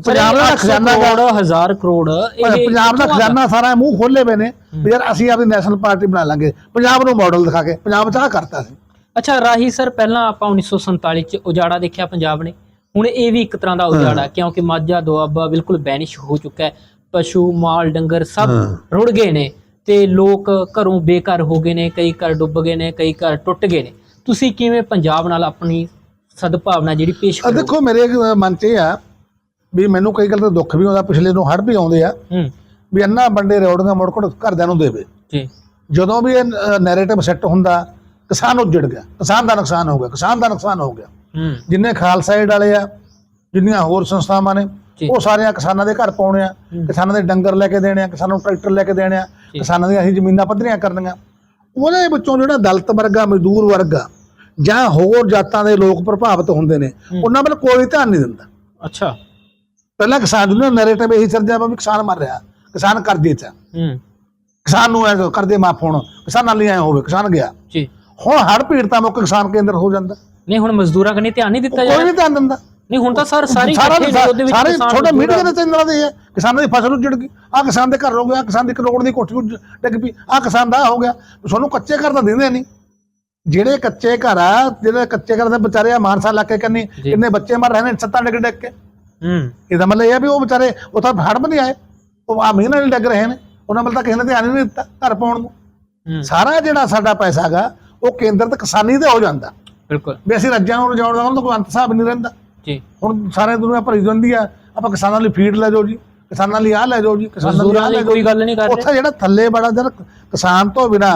ਪੰਜਾਬ ਦਾ ਖਜ਼ਾਨਾ ਕਰੋੜ ਹਜ਼ਾਰ ਕਰੋੜ ਇਹ ਪੰਜਾਬ ਦਾ ਖਜ਼ਾਨਾ ਸਾਰਾ ਮੂੰਹ ਖੋਲੇ ਪਏ ਨੇ ਯਾਰ ਅਸੀਂ ਆਪਣੀ ਨੈਸ਼ਨਲ ਪਾਰਟੀ ਬਣਾ ਲਾਂਗੇ। ਪੰਜਾਬ ਨੂੰ ਮਾਡਲ ਦਿਖਾ ਕੇ ਪੰਜਾਬ ਚਾਹ ਕਰਤਾ ਸੀ। ਅੱਛਾ ਰਾਹੀ ਸਰ ਪਹਿਲਾਂ ਆਪਾਂ 1947 ਚ ਉਜਾੜਾ ਦੇਖਿਆ ਪੰਜਾਬ ਨੇ। ਹੁਣ ਇਹ ਵੀ ਇੱਕ ਤਰ੍ਹਾਂ ਦਾ ਉਜਾੜਾ ਕਿਉਂਕਿ ਮਾਝਾ ਦੁਆਬਾ ਬਿਲਕੁਲ ਬੈਨਿਸ਼ ਹੋ ਚੁੱਕਾ ਹੈ। ਪਸ਼ੂ ਮਾਲ ਡੰਗਰ ਸਭ। ਰੁੜ ਗਏ ਨੇ ਤੇ ਲੋਕ ਘਰੋਂ ਬੇਘਰ ਹੋ ਗਏ ਨੇ ਕਈ ਘਰ ਡੁੱਬ ਗਏ ਨੇ ਕਈ ਘਰ ਟੁੱਟ ਗਏ ਨੇ। ਤੁਸੀਂ ਕਿਵੇਂ ਪੰਜਾਬ ਨਾਲ ਆਪਣੀ ਸਦਭਾਵਨਾ ਜਿਹੜੀ ਪੇਸ਼ ਕਰੋ ਦੇਖੋ ਮੇਰੇ ਮਨ 'ਚ ਇਹ ਆ ਵੀ ਮੈਨੂੰ ਕਈ ਗੱਲ ਤਾਂ ਦੁੱਖ ਵੀ ਆਉਂਦਾ ਪਿਛਲੇ ਨੂੰ ਹੜ ਵੀ ਆਉਂਦੇ ਆ। ਵੀ ਇੰਨਾ ਬੰਡੇ ਰੋੜੀਆਂ ਮੁੜ ਘਰਦਿਆਂ ਨੂੰ ਦੇਵੇ। ਜੀ। ਜਦੋਂ ਵੀ ਇਹ ਨੈਰੇਟਿਵ ਸੈੱਟ ਹੁੰਦਾ ਕਿਸਾਨ ਉੱਜੜ ਗਿਆ ਕਿਸਾਨ ਦਾ ਨੁਕਸਾਨ ਹੋ ਗਿਆ ਕਿਸਾਨ ਦਾ ਨੁਕਸਾਨ ਹੋ ਗਿਆ। ਜਿੰਨੇ ਖਾਲਸਾ ਏਡ ਵਾਲੇ ਆ ਜਿੰਨੀਆਂ ਹੋਰ ਸੰਸਥਾਵਾਂ ਨੇ। ਉਹ ਸਾਰੀਆਂ ਕਿਸਾਨਾਂ ਦੇ ਘਰ ਪਾਉਣੇ ਆ ਕਿਸਾਨਾਂ ਦੇ ਡੰਗਰ ਲੈ ਕੇ ਦੇਣੇ ਆ ਕਿਸਾਨਾਂ ਨੂੰ ਟਰੈਕਟਰ ਲੈ ਕੇ ਦੇਣੇ ਆ। ਕਿਸਾਨਾਂ ਦੀਆਂ ਅਸੀਂ ਜ਼ਮੀਨਾਂ ਪੱਧਰੀਆਂ ਕਰਨੀਆਂ। ਉਹਦੇ ਵਿੱਚੋਂ ਜਿਹੜਾ ਦਲਿਤ ਵਰਗ ਮਜ਼ਦੂਰ ਵਰਗ ਜਾਂ ਹੋਰ ਜਾਤਾਂ ਦੇ ਲੋਕ ਪ੍ਰਭਾਵਿਤ ਹੁੰਦੇ ਨੇ ਉਹਨਾਂ ਵੱਲ ਕੋਈ ਧਿਆਨ ਨਹੀਂ ਦਿੰਦਾ। ਅੱਛਾ। ਪਹਿਲਾਂ ਕਿਸਾਨ ਨੂੰ ਨੈਰੇਟਿਵ ਇਹੀ ਸਿਰਜਿਆ ਵਾ ਕਿਸਾਨ ਮਰ ਰਿਹਾ ਕਿਸਾਨ ਕਰਜ਼ੇ 'ਚ। ਹੂੰ। ਕਿਸਾਨ ਨੂੰ ਐ ਕਰਜ਼ੇ ਮਾਫ ਹੋਣ ਕਿਸਾਨਾਂ ਲਈ ਐ ਹੋਵੇ ਕਿਸਾਨ ਗਿਆ। ਜੀ। ਹੁਣ ਹੜ ਪੀੜਤਾਂ ਮੁੱਕ ਕਿਸਾਨ ਕੇਂਦਰ ਹੋ ਜਾਂਦਾ। ਨਹੀਂ ਹੁਣ ਮਜ਼ਦੂਰਾਂ ਕਨੇ ਧਿਆਨ ਨਹੀਂ ਦਿੱਤਾ ਜਾ ਕੋਈ ਨਹੀਂ ਧਿਆਨ ਦਿੰਦਾ। ਨਹੀਂ ਹੁਣ ਤਾਂ ਸਰ ਸਾਰੇ ਸਾਰਾ ਇਕੱਠੇ ਨੇ ਉਹਦੇ ਵਿੱਚ ਸਾਰੇ ਕਿਸਾਨ ਛੋਟੇ ਮੀਡੀਆ। ਦੇ ਚੈਨਲਾਂ ਦੇ ਹੈ ਕਿਸਾਨਾਂ ਦੀ ਫਸਲ ਉੱਜੜ ਗਈ। ਆ ਕਿਸਾਨ ਦੇ ਘਰ ਹੋ ਗਿਆ ਕਿਸਾਨ ਦੀ ਕਰੋੜ ਦੀ ਕੋਠੀ ਉੱਜ- ਡਿੱਗ ਪਈ। ਆ ਕਿਸਾਨ ਦਾ ਆਹ ਹੋ ਗਿਆ। ਤੁਹਾਨੂੰ ਕੱਚੇ ਘਰ ਤਾਂ ਦਿੰਦੇ ਨਹੀਂ। ਜਿਹੜੇ ਕੱਚੇ ਘਰ ਆ ਜਿਹੜੇ ਕੱਚੇ ਘਰ ਦੇ ਵਿਚਾਰੇ ਆ ਮਾਨਸਾ ਇਲਾਕੇ ਕੰਨੀ ਜੀ। ਕਿੰਨੇ ਬੱਚੇ ਮਰ ਰਹੇ ਨੇ ਛੱਤਾਂ ਡਿੱਗ ਡਿੱਗ ਕੇ। ਹੂੰ। ਇਹਦਾ ਮਤਲਬ ਇਹ ਆ ਵੀ ਉਹ ਵਿਚਾਰੇ ਉਹ ਤਾਂ ਹੜ ਵੀ ਨਹੀਂ ਆਏ। ਉਹ ਆ ਮਹੀਨਾ ਨਹੀਂ ਡਿੱਗ ਰਹੇ ਨੇ। ਉਹਨਾਂ ਵੱਲ ਤਾਂ ਕਿਸੇ ਨੇ ਧਿਆਨ ਹੀ ਨਹੀਂ ਦਿੱਤਾ ਘਰ ਪਾਉਣ ਨੂੰ। ਹੂੰ। ਸਾਰਾ ਜਿਹੜਾ ਸਾਡਾ ਪੈਸਾ ਹੈਗਾ ਉਹ ਕੇਂਦਰ ਤੇ ਕਿਸਾਨੀ ਤੇ ਹੋ ਜਾਂਦਾ। ਬਿਲਕੁਲ। ਵੀ ਅਸੀਂ ਰੱਜਾਂ ਨੂੰ ਰਜਾਉਣ ਦਾ ਉਹਨਾਂ ਦਾ ਕੋਈ ਅੰਤ ਹਿਸਾਬ ਨਹੀਂ ਰਹਿੰਦਾ। ਜੀ। ਹੁਣ ਸਾਰੇ ਦੁਨੀਆ ਭਰੀ ਜਾਂਦੀ ਆ ਆਪਾਂ ਕਿਸਾਨਾਂ ਲਈ ਫੀਡ ਲੈ ਜਾਓ ਜੀ ਕਿਸਾਨਾਂ ਲਈ ਆਹ ਲੈ ਜਾਓ ਜੀ ਕਿਸਾਨਾਂ ਲਈ ਆਹ ਲੈ ਜਾਓ ਕੋਈ ਗੱਲ ਨਹੀਂ ਕਰ ਰਹੇ। ਉੱਥੇ ਜਿਹੜਾ ਥੱਲੇ ਬੜਾ ਜਰ ਕਿਸਾਨ ਤੋਂ ਬਿਨਾ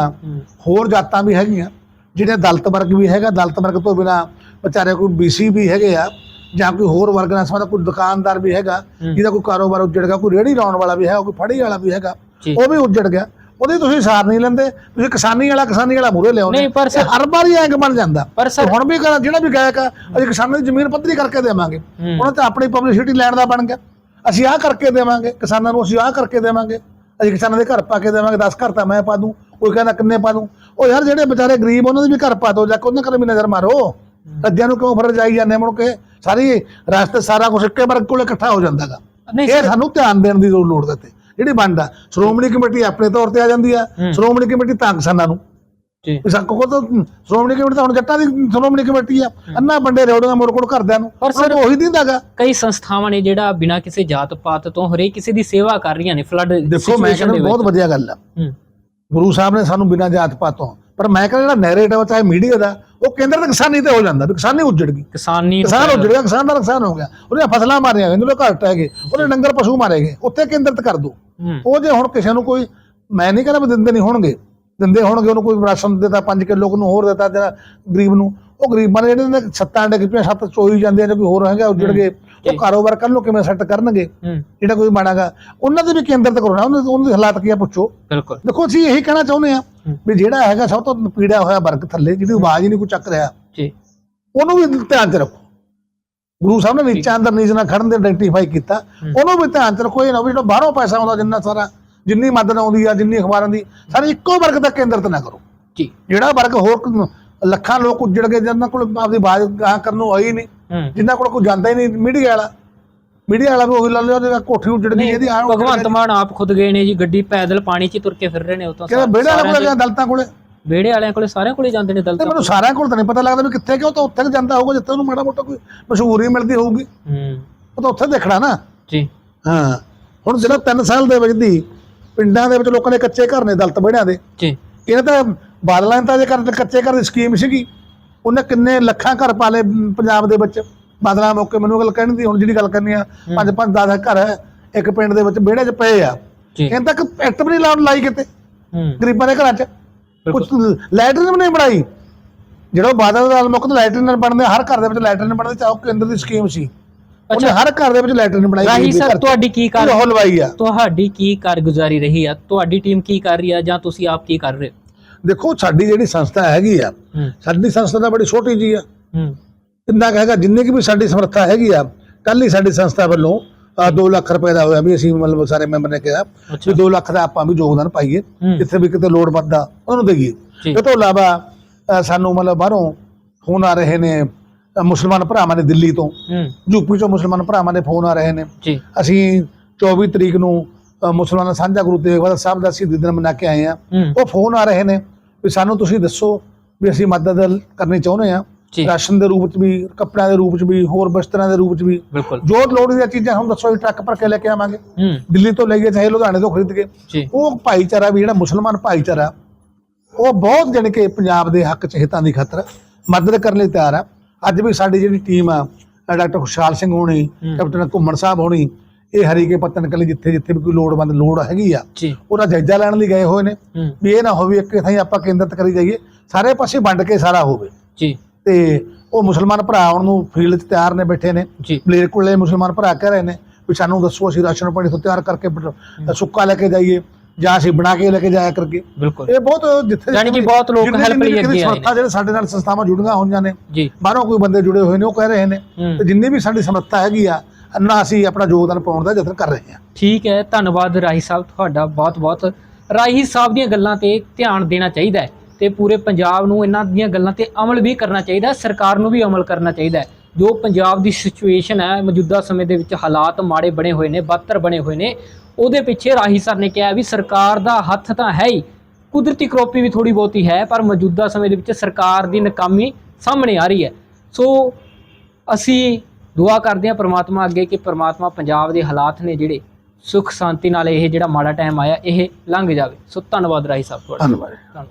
ਹੋਰ ਜਾਤਾਂ ਵੀ ਹੈਗੀਆਂ ਜਿਹੜੇ ਦਲਿਤ ਵਰਗ ਵੀ ਹੈਗਾ ਦਲਿਤ ਵਰਗ ਤੋਂ ਬਿਨਾ ਵਿਚਾਰੇ ਕੋਈ ਬੀਸੀ ਵੀ ਹੈਗੇ ਆ ਜਾਂ ਕੋਈ ਹੋਰ ਵਰਗ ਨਾਲ ਸੰਬੰਧ ਕੋਈ ਦੁਕਾਨਦਾਰ ਵੀ ਹੈਗਾ। ਜਿਹਦਾ ਕੋਈ ਕਾਰੋਬਾਰ ਉੱਜੜ ਗਿਆ ਕੋਈ ਰੇੜੀ ਲਾਉਣ ਵਾਲਾ ਵੀ ਹੈ ਕੋਈ ਫੜੀ ਵਾਲਾ ਵੀ ਹੈਗਾ ਉਹ ਵੀ ਉੱਜੜ ਗਿਆ। ਉਹਦੀ ਤੁਸੀਂ ਸਾਰ ਨਹੀਂ ਲੈਂਦੇ ਤੁਸੀਂ ਕਿਸਾਨੀ ਵਾਲਾ ਕਿਸਾਨੀ ਵਾਲਾ ਮੂਰੇ ਲਿਆਉਂਦੇ ਨਹੀਂ, ਪਰ ਹਰ ਵਾਰੀ ਐਂ ਬਣ ਜਾਂਦਾ। ਪਰ ਸਰ ਤੇ ਹੁਣ ਵੀ ਜਿਹੜਾ ਵੀ ਗਾਇਕ ਆ ਅਸੀਂ ਕਿਸਾਨਾਂ ਦੀ ਜ਼ਮੀਨ ਪੱਧਰੀ ਕਰਕੇ ਦੇਵਾਂਗੇ। ਉਹਨਾਂ ਤੇ ਆਪਣੀ ਪਬਲਿਸਿਟੀ ਲੈਣ ਦਾ ਬਣ ਗਿਆ। ਅਸੀਂ ਆਹ ਕਰਕੇ ਦੇਵਾਂਗੇ ਕਿਸਾਨਾਂ ਨੂੰ ਅਸੀਂ ਆਹ ਕਰਕੇ ਦੇਵਾਂਗੇ। ਅਸੀਂ ਕਿਸਾਨਾਂ ਦੇ ਘਰ ਪਾ ਕੇ ਦੇਵਾਂਗੇ 10 ਘਰ ਤਾਂ ਮੈਂ ਪਾ ਦੂੰ ਕੋਈ ਕਹਿੰਦਾ ਕਿੰਨੇ ਪਾ ਦੂੰ। ਉਹ ਯਾਰ ਜਿਹੜੇ ਵਿਚਾਰੇ ਗਰੀਬ ਉਹਨਾਂ ਦੇ ਵੀ ਘਰ ਪਾ ਦੋ ਜਾ ਉਹਨਾਂ ਘਰ ਵੀ ਨਜ਼ਰ ਮਾਰੋ। ਰੱਜਿਆਂ ਨੂੰ ਕਿਉਂ ਫਿਰ ਜਾਈ ਜਾਂਦੇ ਮੁੜ ਕੇ? ਸਾਰੀ ਰਾਸਤੇ ਸਾਰਾ ਕੁਝ ਇੱਕੇ ਵਰਗ ਕੋਲ ਇਕੱਠਾ ਹੋ ਜਾਂਦਾਗਾ। ਇਹ ਸਾਨੂੰ ਧਿਆਨ ਦੇਣ ਦੀ ਲੋੜ ਦਿੱਤੇ। ਜਿਹੜੀ ਵੰਡ ਆ। ਸ਼੍ਰੋਮਣੀ ਕਮੇਟੀ ਆਪਣੇ ਤੌਰ ਤੇ ਆ ਜਾਂਦੀ ਆ। ਸ਼੍ਰੋਮਣੀ ਕਮੇਟੀ ਤਾਂ ਕਿਸਾਨਾਂ ਨੂੰ। ਜੀ। ਕੋ ਤਾਂ ਸ਼੍ਰੋਮਣੀ ਕਮੇਟੀ ਤਾਂ ਹੁਣ ਜੱਟਾਂ ਦੀ ਸ਼੍ਰੋਮਣੀ ਕਮੇਟੀ ਆ। ਅੰਨਾ ਬੰਦੇ ਰੋੜੀਆਂ ਮੋੜ ਕੋੜ ਕਰਦਿਆਂ ਨੂੰ। ਪਰ ਪਰ ਉਹੀ ਦਿੰਦਾਗਾ ਕਈ ਸੰਸਥਾਵਾਂ ਨੇ ਜਿਹੜਾ ਬਿਨਾਂ ਕਿਸੇ ਜਾਤ ਪਾਤ ਤੋਂ ਹਰੇਕ ਕਿਸੇ ਦੀ ਸੇਵਾ ਕਰ ਰਹੀਆਂ ਨੇ ਫਲੱਡ ਦੇਖੋ ਮੈਂ ਕਹਿੰਦਾ ਬਹੁਤ ਵਧੀਆ ਗੱਲ ਆ। ਗੁਰੂ ਸਾਹਿਬ ਨੇ ਸਾਨੂੰ ਬਿਨਾਂ ਜਾਤ ਪਾਤੋਂ ਪਰ ਮੈਂ ਕਹਿੰਦਾ ਜਿਹੜਾ ਨੈਰੇਟਿਵ ਚਾਹੇ ਮੀਡੀਆ ਦਾ ਉਹ ਕੇਂਦਰ ਤੇ ਕਿਸਾਨੀ ਤੇ ਹੋ ਜਾਂਦਾ ਵੀ ਕਿਸਾਨੀ ਉੱਜੜ ਗਈ। ਕਿਸਾਨੀ ਕਿਸਾਨ ਉੱਜੜ ਗਿਆ ਕਿਸਾਨ ਦਾ ਨੁਕਸਾਨ ਹੋ ਗਿਆ। ਉਹਦੀਆਂ ਫਸਲਾਂ ਮਾਰੀਆਂ ਗਈਆਂ ਉਹਦੇ ਘਰ ਟਹਿ ਗਏ ਉਹਦੇ ਡੰਗਰ ਪਸ਼ੂ ਮਾਰੇ ਗਏ ਉੱਥੇ ਕੇਂਦਰਿਤ ਕਰ ਦੋ। ਉਹ ਜੇ ਹੁਣ ਕਿਸੇ ਨੂੰ ਕੋਈ ਮੈਂ ਨਹੀਂ ਕਹਿੰਦਾ ਵੀ ਦਿੰਦੇ ਨਹੀਂ ਹੋਣਗੇ। ਦਿੰਦੇ ਹੋਣਗੇ ਉਹਨੂੰ ਕੋਈ ਰਾਸ਼ਨ ਦਿੱਤਾ 5 ਕਿਲੋ ਨੂੰ ਹੋਰ ਦਿੱਤਾ ਜਿਹੜਾ ਗਰੀਬ ਨੂੰ ਉਹ ਗਰੀਬਾਂ ਦੇ ਜਿਹੜੇ ਨੇ ਛੱਤਾਂ ਡਿੱਗ ਪਈਆਂ ਛੱਤ ਚੋਈ ਜਾਂਦੇ ਜਾਂ ਕੋਈ ਹੋਰ ਹੈਗਾ ਉੱਜੜ ਗਏ। ਉਹ ਕਾਰੋਬਾਰ ਕਰਨ ਨੂੰ ਕਿਵੇਂ ਸੈੱਟ ਕਰਨਗੇ? ਜਿਹੜਾ ਕੋਈ ਮਾੜਾਗਾ ਉਹਨਾਂ ਦੇ ਵੀ ਕੇਂਦਰਿਤ ਕਰੋ ਨਾ ਉਹਨਾਂ ਦੇ- ਉਹਨਾਂ ਦੇ ਹਾਲਾਤ ਕੀ ਆ ਪੁੱਛੋ। ਬਿਲਕੁਲ। ਦੇਖੋ ਅਸੀਂ ਇਹੀ ਕਹਿਣਾ ਚਾਹੁੰਦੇ ਆ। ਵੀ ਜਿਹੜਾ ਹੈਗਾ ਸਭ ਤੋਂ ਪੀੜਿਆ ਹੋਇਆ ਵਰਗ ਥੱਲੇ ਜਿਹਦੀ ਆਵਾਜ਼ ਹੀ ਨਹੀਂ ਕੋਈ ਚੱਕ ਰਿਹਾ ਜੀ। ਉਹਨੂੰ ਵੀ ਧਿਆਨ 'ਚ ਰੱਖੋ। ਗੁਰੂ ਸਾਹਿਬ ਨੇ ਨੀਚਾਂ ਅੰਦਰ ਨੀਚ ਨਾਲ ਖੜਨ ਦੇ ਆਇਡੈਂਟੀਫਾਈ ਕੀਤਾ। ਉਹਨੂੰ ਵੀ ਧਿਆਨ 'ਚ ਰੱਖੋ ਇਹ ਨਾ ਵੀ ਜਿਹੜਾ ਬਾਹਰੋਂ ਪੈਸਾ ਆਉਂਦਾ ਜਿੰਨਾ ਸਾਰਾ ਜਿੰਨੀ ਮਦਦ ਆਉਂਦੀ ਆ ਜਿੰਨੀ ਅਖਬਾਰਾਂ ਦੀ ਸਾਰੇ ਇੱਕੋ ਵਰਗ ਤੱਕ ਕੇਂਦਰਿਤ ਨਾ ਕਰੋ। ਜੀ। ਜਿਹੜਾ ਵਰਗ ਹੋਰ ਲੱਖਾਂ ਲੋਕ ਉੱਜੜ ਗਏ ਜਿਨ੍ਹਾਂ ਕੋਲ ਆਪਦੀ ਗਾਹ ਕਰਨ ਨੂੰ ਆਈ ਨਹੀਂ ਹੂੰ। ਜਿਨ੍ਹਾਂ ਕੋਲ ਕੋਈ ਜਾਂਦਾ ਹੀ ਨਹੀਂ ਮੀਡੀਆ ਵਾਲਾ। ਮੀਡੀਆ ਵਾਲਾ ਵੀ ਉਹੀ ਲਾ ਲਿਆ ਕੋਠੀ ਉੱਜੜ ਗਈ ਇਹਦੀ ਆਹ ਉੱਜੜ ਭਗਵੰਤ। ਮਾਨ ਆਪ ਖੁਦ ਗਏ ਨੇ ਜੀ ਗੱਡੀ ਪੈਦਲ ਪਾਣੀ 'ਚ ਹੀ ਤੁਰ ਕੇ ਫਿਰ ਰਹੇ ਨੇ ਉਹ ਤਾਂ ਕਹਿੰਦਾ ਬੇੜਾ ਵਾਲਾ ਕੋਲ ਦਲਤਾਂ ਕੋਲੇ? ਵਿਹੜੇ ਵਾਲਿਆਂ ਕੋਲੇ ਸਾਰਿਆਂ ਕੋਲੇ ਜਾਂਦੇ ਨੇ ਦਲਤਾਂ ਮੈਨੂੰ ਸਾਰਿਆਂ ਕੋਲ ਤਾਂ ਨਹੀਂ ਪਤਾ ਲੱਗਦਾ ਵੀ ਕਿੱਥੇ ਕਿਉਂ ਤਾਂ ਉੱਥੇ ਜਾਂਦਾ ਹੋਊਗਾ ਜਿੱਥੇ ਉਹਨੂੰ ਮਾੜਾ ਮੋਟਾ ਕੋਈ ਮਸ਼ਹੂਰੀ ਮਿਲਦੀ ਹੋਊਗੀ। ਹੂੰ। ਉਹ ਤਾਂ ਉੱਥੇ ਦੇਖਣਾ ਨਾ। ਜੀ। ਹਾਂ। ਹੁਣ ਜਿਹੜਾ 3 ਸਾਲ ਦੇ ਵਿੱਚ ਦੀ ਪਿੰਡਾਂ ਦੇ ਵਿੱਚ ਲੋਕਾਂ ਦੇ ਕੱਚੇ ਘਰ ਨੇ ਦਲਤ ਬੜਿਆਂ ਦੇ। ਜੀ। ਇਹਨਾਂ ਤਾਂ ਬਾਦਲਾਂ ਨੇ ਤਾਂ ਜੇ ਕਰ ਕੱਚੇ ਘਰ ਦੀ ਸਕੀਮ ਸੀਗੀ। ਉਹਨੇ ਕਿੰਨੇ ਲੱਖਾਂ ਘਰ ਪਾਲੇ ਮ, ਪੰਜਾਬ ਦੇ ਵਿੱਚ? ਬਾਦਲਾਂ ਮੌਕੇ ਮੈਨੂੰ ਗੱਲ ਕਹਿਣ ਦੀ ਹੁਣ ਜਿਹੜੀ ਗੱਲ ਕਰਨੀ ਆ ਪੰਜ ਪੰਜ 10 ਘਰ ਹੈ ਇੱਕ ਪਿੰਡ ਦੇ ਵਿੱਚ ਵਿਹੜੇ 'ਚ ਪਏ ਆ। ਜੀ। ਇਹਨਾਂ ਤੱਕ ਐਕਟ ਵੀ ਨਹੀਂ ਲਾਉਣ ਲਾਈ ਕਿਤੇ। ਹੂੰ। ਗਰੀਬਾਂ ਦੇ ਘਰਾਂ 'ਚ। ਕੁਝ ਲੈਟਰਨ ਵੀ ਨਹੀਂ ਬਣਾਈ। ਜਿਹੜਾ ਉਹ ਬਾਦਲ ਦਾ ਮੁੱਖ ਲੈਟਰਨ ਬਣਦੇ ਹਰ ਘਰ ਦੇ ਵਿੱਚ ਲੈਟਰਨ ਬਣਦੇ ਚਾਹੋ ਕੇਂਦਰ ਦੀ ਸਕੀਮ ਸੀ। ਉਹਨੇ ਹਰ ਘਰ ਦੇ ਵਿੱਚ ਲੈਟਰਨ ਬਣਾਈ ਰਾਹੀ ਗਰੀਬ ਸਰ। ਤੁਹਾਡੀ ਕੀ ਕਾਰ ਉਹ ਲਵਾਈ ਆ। ਤੁਹਾਡੀ ਕੀ ਕਾਰਗੁਜ਼ਾਰੀ ਰਹੀ ਆ? ਤੁਹਾਡੀ ਟੀਮ ਕੀ ਕਰ ਰਹੀ ਆ ਜਾਂ ਤੁਸੀਂ ਆਪ ਕੀ ਕਰ ਰਹੇ ਹੋ? ਦੇਖੋ ਸਾਡੀ ਜਿਹੜੀ ਸੰਸਥਾ ਹੈਗੀ ਆ ਸਾਡੀ ਸੰਸਥਾ ਤਾਂ ਬੜੀ ਛੋਟੀ ਜੀ ਆ। ਹੂੰ। ਇੰਨਾ ਕੁ ਹੈਗਾ ਜਿੰਨੀ ਕਿ ਵੀ ਸਾਡੀ ਸਮਰੱਥਾ ਹੈਗੀ ਆ ਕੱਲ ਹੀ ਸਾਡੀ ਸੰਸਥਾ ਵੱਲੋਂ 2 ਲੱਖ ਰੁਪਏ ਦਾ ਹੋਇਆ ਵੀ ਅਸੀਂ ਮਤਲਬ ਸਾਰੇ ਮੈਂਬਰ ਨੇ ਕਿਹਾ ਵੀ 2 ਲੱਖ ਦਾ ਆਪਾਂ ਵੀ ਯੋਗਦਾਨ ਪਾਈਏ ਜਿੱਥੇ ਵੀ ਕਿਤੇ ਲੋੜ ਵੱਧਦਾ ਉਹਨੂੰ ਦੇਈਏ। ਜੀ। ਇਹ ਤੋਂ ਇਲਾਵਾ ਸਾਨੂੰ ਮਤਲਬ ਬਾਹਰੋਂ ਫੋਨ ਆ ਰਹੇ ਨੇ ਮੁਸਲਮਾਨ ਭਰਾਵਾਂ ਨੇ ਦਿੱਲੀ ਤੋਂ। ਯੂਪੀ ਤੋਂ ਮੁਸਲਮਾਨ ਭਰਾਵਾਂ ਦੇ ਫੋਨ ਆ ਰਹੇ ਨੇ। ਅਸੀਂ 24 ਤਰੀਕ ਨੂੰ ਮੁਸਲਮਾਨ ਸਾਂਝਾ ਗੁਰੂ ਤੇਗ ਬਹਾਦਰ ਸਾਹਿਬ ਦਾ ਸ਼ਹੀਦੀ ਦਿਨ ਮਨਾ ਕੇ ਆਏ ਆ ਉਹ ਫੋਨ ਆ ਰਹੇ ਨੇ ਵੀ ਸਾਨੂੰ ਤੁਸੀਂ ਦੱਸੋ ਵੀ ਅਸੀਂ ਮਦਦ ਕਰਨੀ ਚਾਹੁੰਦੇ ਆ ਰਾਸ਼ਨ ਦੇ ਰੂਪ ਚ ਵੀ ਕੱਪੜਿਆਂ ਦੇ ਰੂਪ ਚ ਵੀ ਹੋਰ ਬਸਤਰਾਂ ਦੇ ਰੂਪ ਚ ਵੀ। ਜੋ ਲੋੜ ਦੀਆਂ ਚੀਜ਼ਾਂ ਸਾਨੂੰ ਦੱਸੋ ਅਸੀਂ ਟਰੱਕ ਭਰ ਕੇ ਲੈ ਕੇ ਆਵਾਂਗੇ। ਦਿੱਲੀ ਤੋਂ ਲਈਏ ਚਾਹੇ ਲੁਧਿਆਣੇ ਤੋਂ ਖਰੀਦ ਕੇ। ਉਹ ਭਾਈਚਾਰਾ ਵੀ ਜਿਹੜਾ ਮੁਸਲਮਾਨ ਭਾਈਚਾਰਾ ਉਹ ਬਹੁਤ ਜਾਣੀ ਕਿ ਪੰਜਾਬ ਦੇ ਹੱਕ ਚ ਹਿੱਤਾਂ ਦੀ ਖਾਤਰ ਮਦਦ ਕਰਨ ਲਈ ਤਿਆਰ ਆ। ਅੱਜ ਵੀ ਸਾਡੀ ਜਿਹੜੀ ਟੀਮ ਆ ਡਾਕਟਰ ਖੁਸ਼ਹਾਲ ਸਿੰਘ ਹੋਣੀ। ਕੈਪਟਨ ਘੁੰਮਣ ਸਾਹਿਬ ਹੋਣੀ ਇਹ ਹਰੀਕੇ ਪੱਤਨ ਕਲੀ ਜਿੱਥੇ ਜਿੱਥੇ ਵੀ ਕੋਈ ਲੋੜਵੰਦ ਲੋੜ ਹੈਗੀ ਆ ਜੀ। ਉਹਦਾ ਜਾਇਜ਼ਾ ਲੈਣ ਲਈ ਗਏ ਹੋਏ ਨੇ। ਵੀ ਇਹ ਨਾ ਹੋਵੇ ਇੱਕ ਥਾਂ ਆਪਾਂ ਕੇਂਦਰਿਤ ਕਰੀ ਜਾਈਏ ਸਾਰੇ ਪਾਸੇ ਵੰਡ ਕੇ ਸਾਰਾ ਹੋਵੇ। ਜੀ। ਤੇ ਉਹ ਮੁਸਲਮਾਨ ਭਰਾ ਆਉਣ ਨੂੰ ਫੀਲਡ 'ਚ ਤਿਆਰ ਨੇ ਬੈਠੇ ਨੇ। ਜੀ। ਮਲੇਰਕੋਟਲੇ ਮੁਸਲਮਾਨ ਭਰਾ ਕਹਿ ਰਹੇ ਨੇ ਵੀ ਸਾਨੂੰ ਦੱਸੋ ਅਸੀਂ ਰਾਸ਼ਨ ਪਾਣੀ ਤੋਂ ਤਿਆਰ ਕਰਕੇ ਸੁੱਕਾ ਲੈ ਕੇ ਜਾਈਏ ਜਾਂ ਅਸੀਂ ਬਣਾ ਕੇ ਲੈ ਕੇ ਜਾਇਆ ਕਰਕੇ ਬਿਲਕੁਲ। ਇਹ ਬਹੁਤ ਜਿੱਥੇ ਯਾਨੀ ਕਿ ਬਹੁਤ ਲੋਕ help ਲਈ ਅੱਗੇ ਆਏ ਨੇ। ਜਿਹੜੇ ਸਾਡੇ ਨਾਲ ਸੰਸਥਾਵਾਂ ਜੁੜੀਆਂ ਹੋਈਆਂ ਨੇ ਬਾਹਰੋਂ ਕੋਈ ਬੰਦੇ ਜੁੜੇ ਹੋਏ ਨੇ ਉਹ ਕਹਿ ਰਹੇ ਨੇ ਤੇ ਜਿੰਨੀ ਵੀ ਸਾਡੀ ਸਮਰੱਥਾ ਹੈਗੀ ਆ ਨਾ ਅਸੀਂ ਆਪਣਾ ਯੋਗਦਾਨ ਪਾਉਣ ਦਾ ਯਤਨ ਕਰ ਰਹੇ ਹਾਂ। ਠੀਕ ਹੈ, ਧੰਨਵਾਦ ਰਾਹੀ ਸਾਹਿਬ ਤੁਹਾਡਾ ਬਹੁਤ-ਬਹੁਤ। ਰਾਹੀ ਸਾਹਿਬ ਦੀਆਂ ਗੱਲਾਂ ਤੇ ਧਿਆਨ ਦੇਣਾ ਚਾਹੀਦਾ ਹੈ ਤੇ ਪੂਰੇ ਪੰਜਾਬ ਨੂੰ ਇਹਨਾਂ ਦੀਆਂ ਗੱਲਾਂ ਤੇ ਅਮਲ ਵੀ ਕਰਨਾ ਚਾਹੀਦਾ ਹੈ, ਸਰਕਾਰ ਨੂੰ ਵੀ ਅਮਲ ਕਰਨਾ ਚਾਹੀਦਾ ਹੈ। ਜੋ ਪੰਜਾਬ ਦੀ ਸਿਚੁਏਸ਼ਨ ਹੈ, ਮੌਜੂਦਾ ਸਮੇਂ ਦੇ ਵਿੱਚ ਹਾਲਾਤ ਮਾੜੇ ਬਣੇ ਹੋਏ ਨੇ, ਬਦਤਰ ਬਣੇ ਹੋਏ ਨੇ, ਉਹਦੇ ਪਿੱਛੇ ਰਾਹੀ ਸਰ ਨੇ ਕਿਹਾ ਵੀ ਸਰਕਾਰ ਦਾ ਹੱਥ ਤਾਂ ਹੈ ਹੀ, ਕੁਦਰਤੀ ਕਰੋਪੀ ਵੀ ਥੋੜੀ ਬਹੁਤੀ ਹੈ, ਪਰ ਮੌਜੂਦਾ ਸਮੇਂ ਦੇ ਵਿੱਚ ਸਰਕਾਰ ਦੀ ਨਾਕਾਮੀ ਸਾਹਮਣੇ ਆ ਰਹੀ ਹੈ। ਸੋ ਅਸੀਂ ਦੁਆ ਕਰਦੇ ਹਾਂ ਪ੍ਰਮਾਤਮਾ ਅੱਗੇ ਕਿ ਪ੍ਰਮਾਤਮਾ ਪੰਜਾਬ ਦੇ ਹਾਲਾਤ ਨੇ ਜਿਹੜੇ ਸੁਖ ਸ਼ਾਂਤੀ ਨਾਲ ਇਹ ਜਿਹੜਾ ਮਾੜਾ ਟਾਈਮ ਆਇਆ ਇਹ ਲੰਘ ਜਾਵੇ। ਸੋ ਧੰਨਵਾਦ ਰਾਈ ਸਾਹਿਬ ਤੁਹਾਡਾ। ਧੰਨਵਾਦ।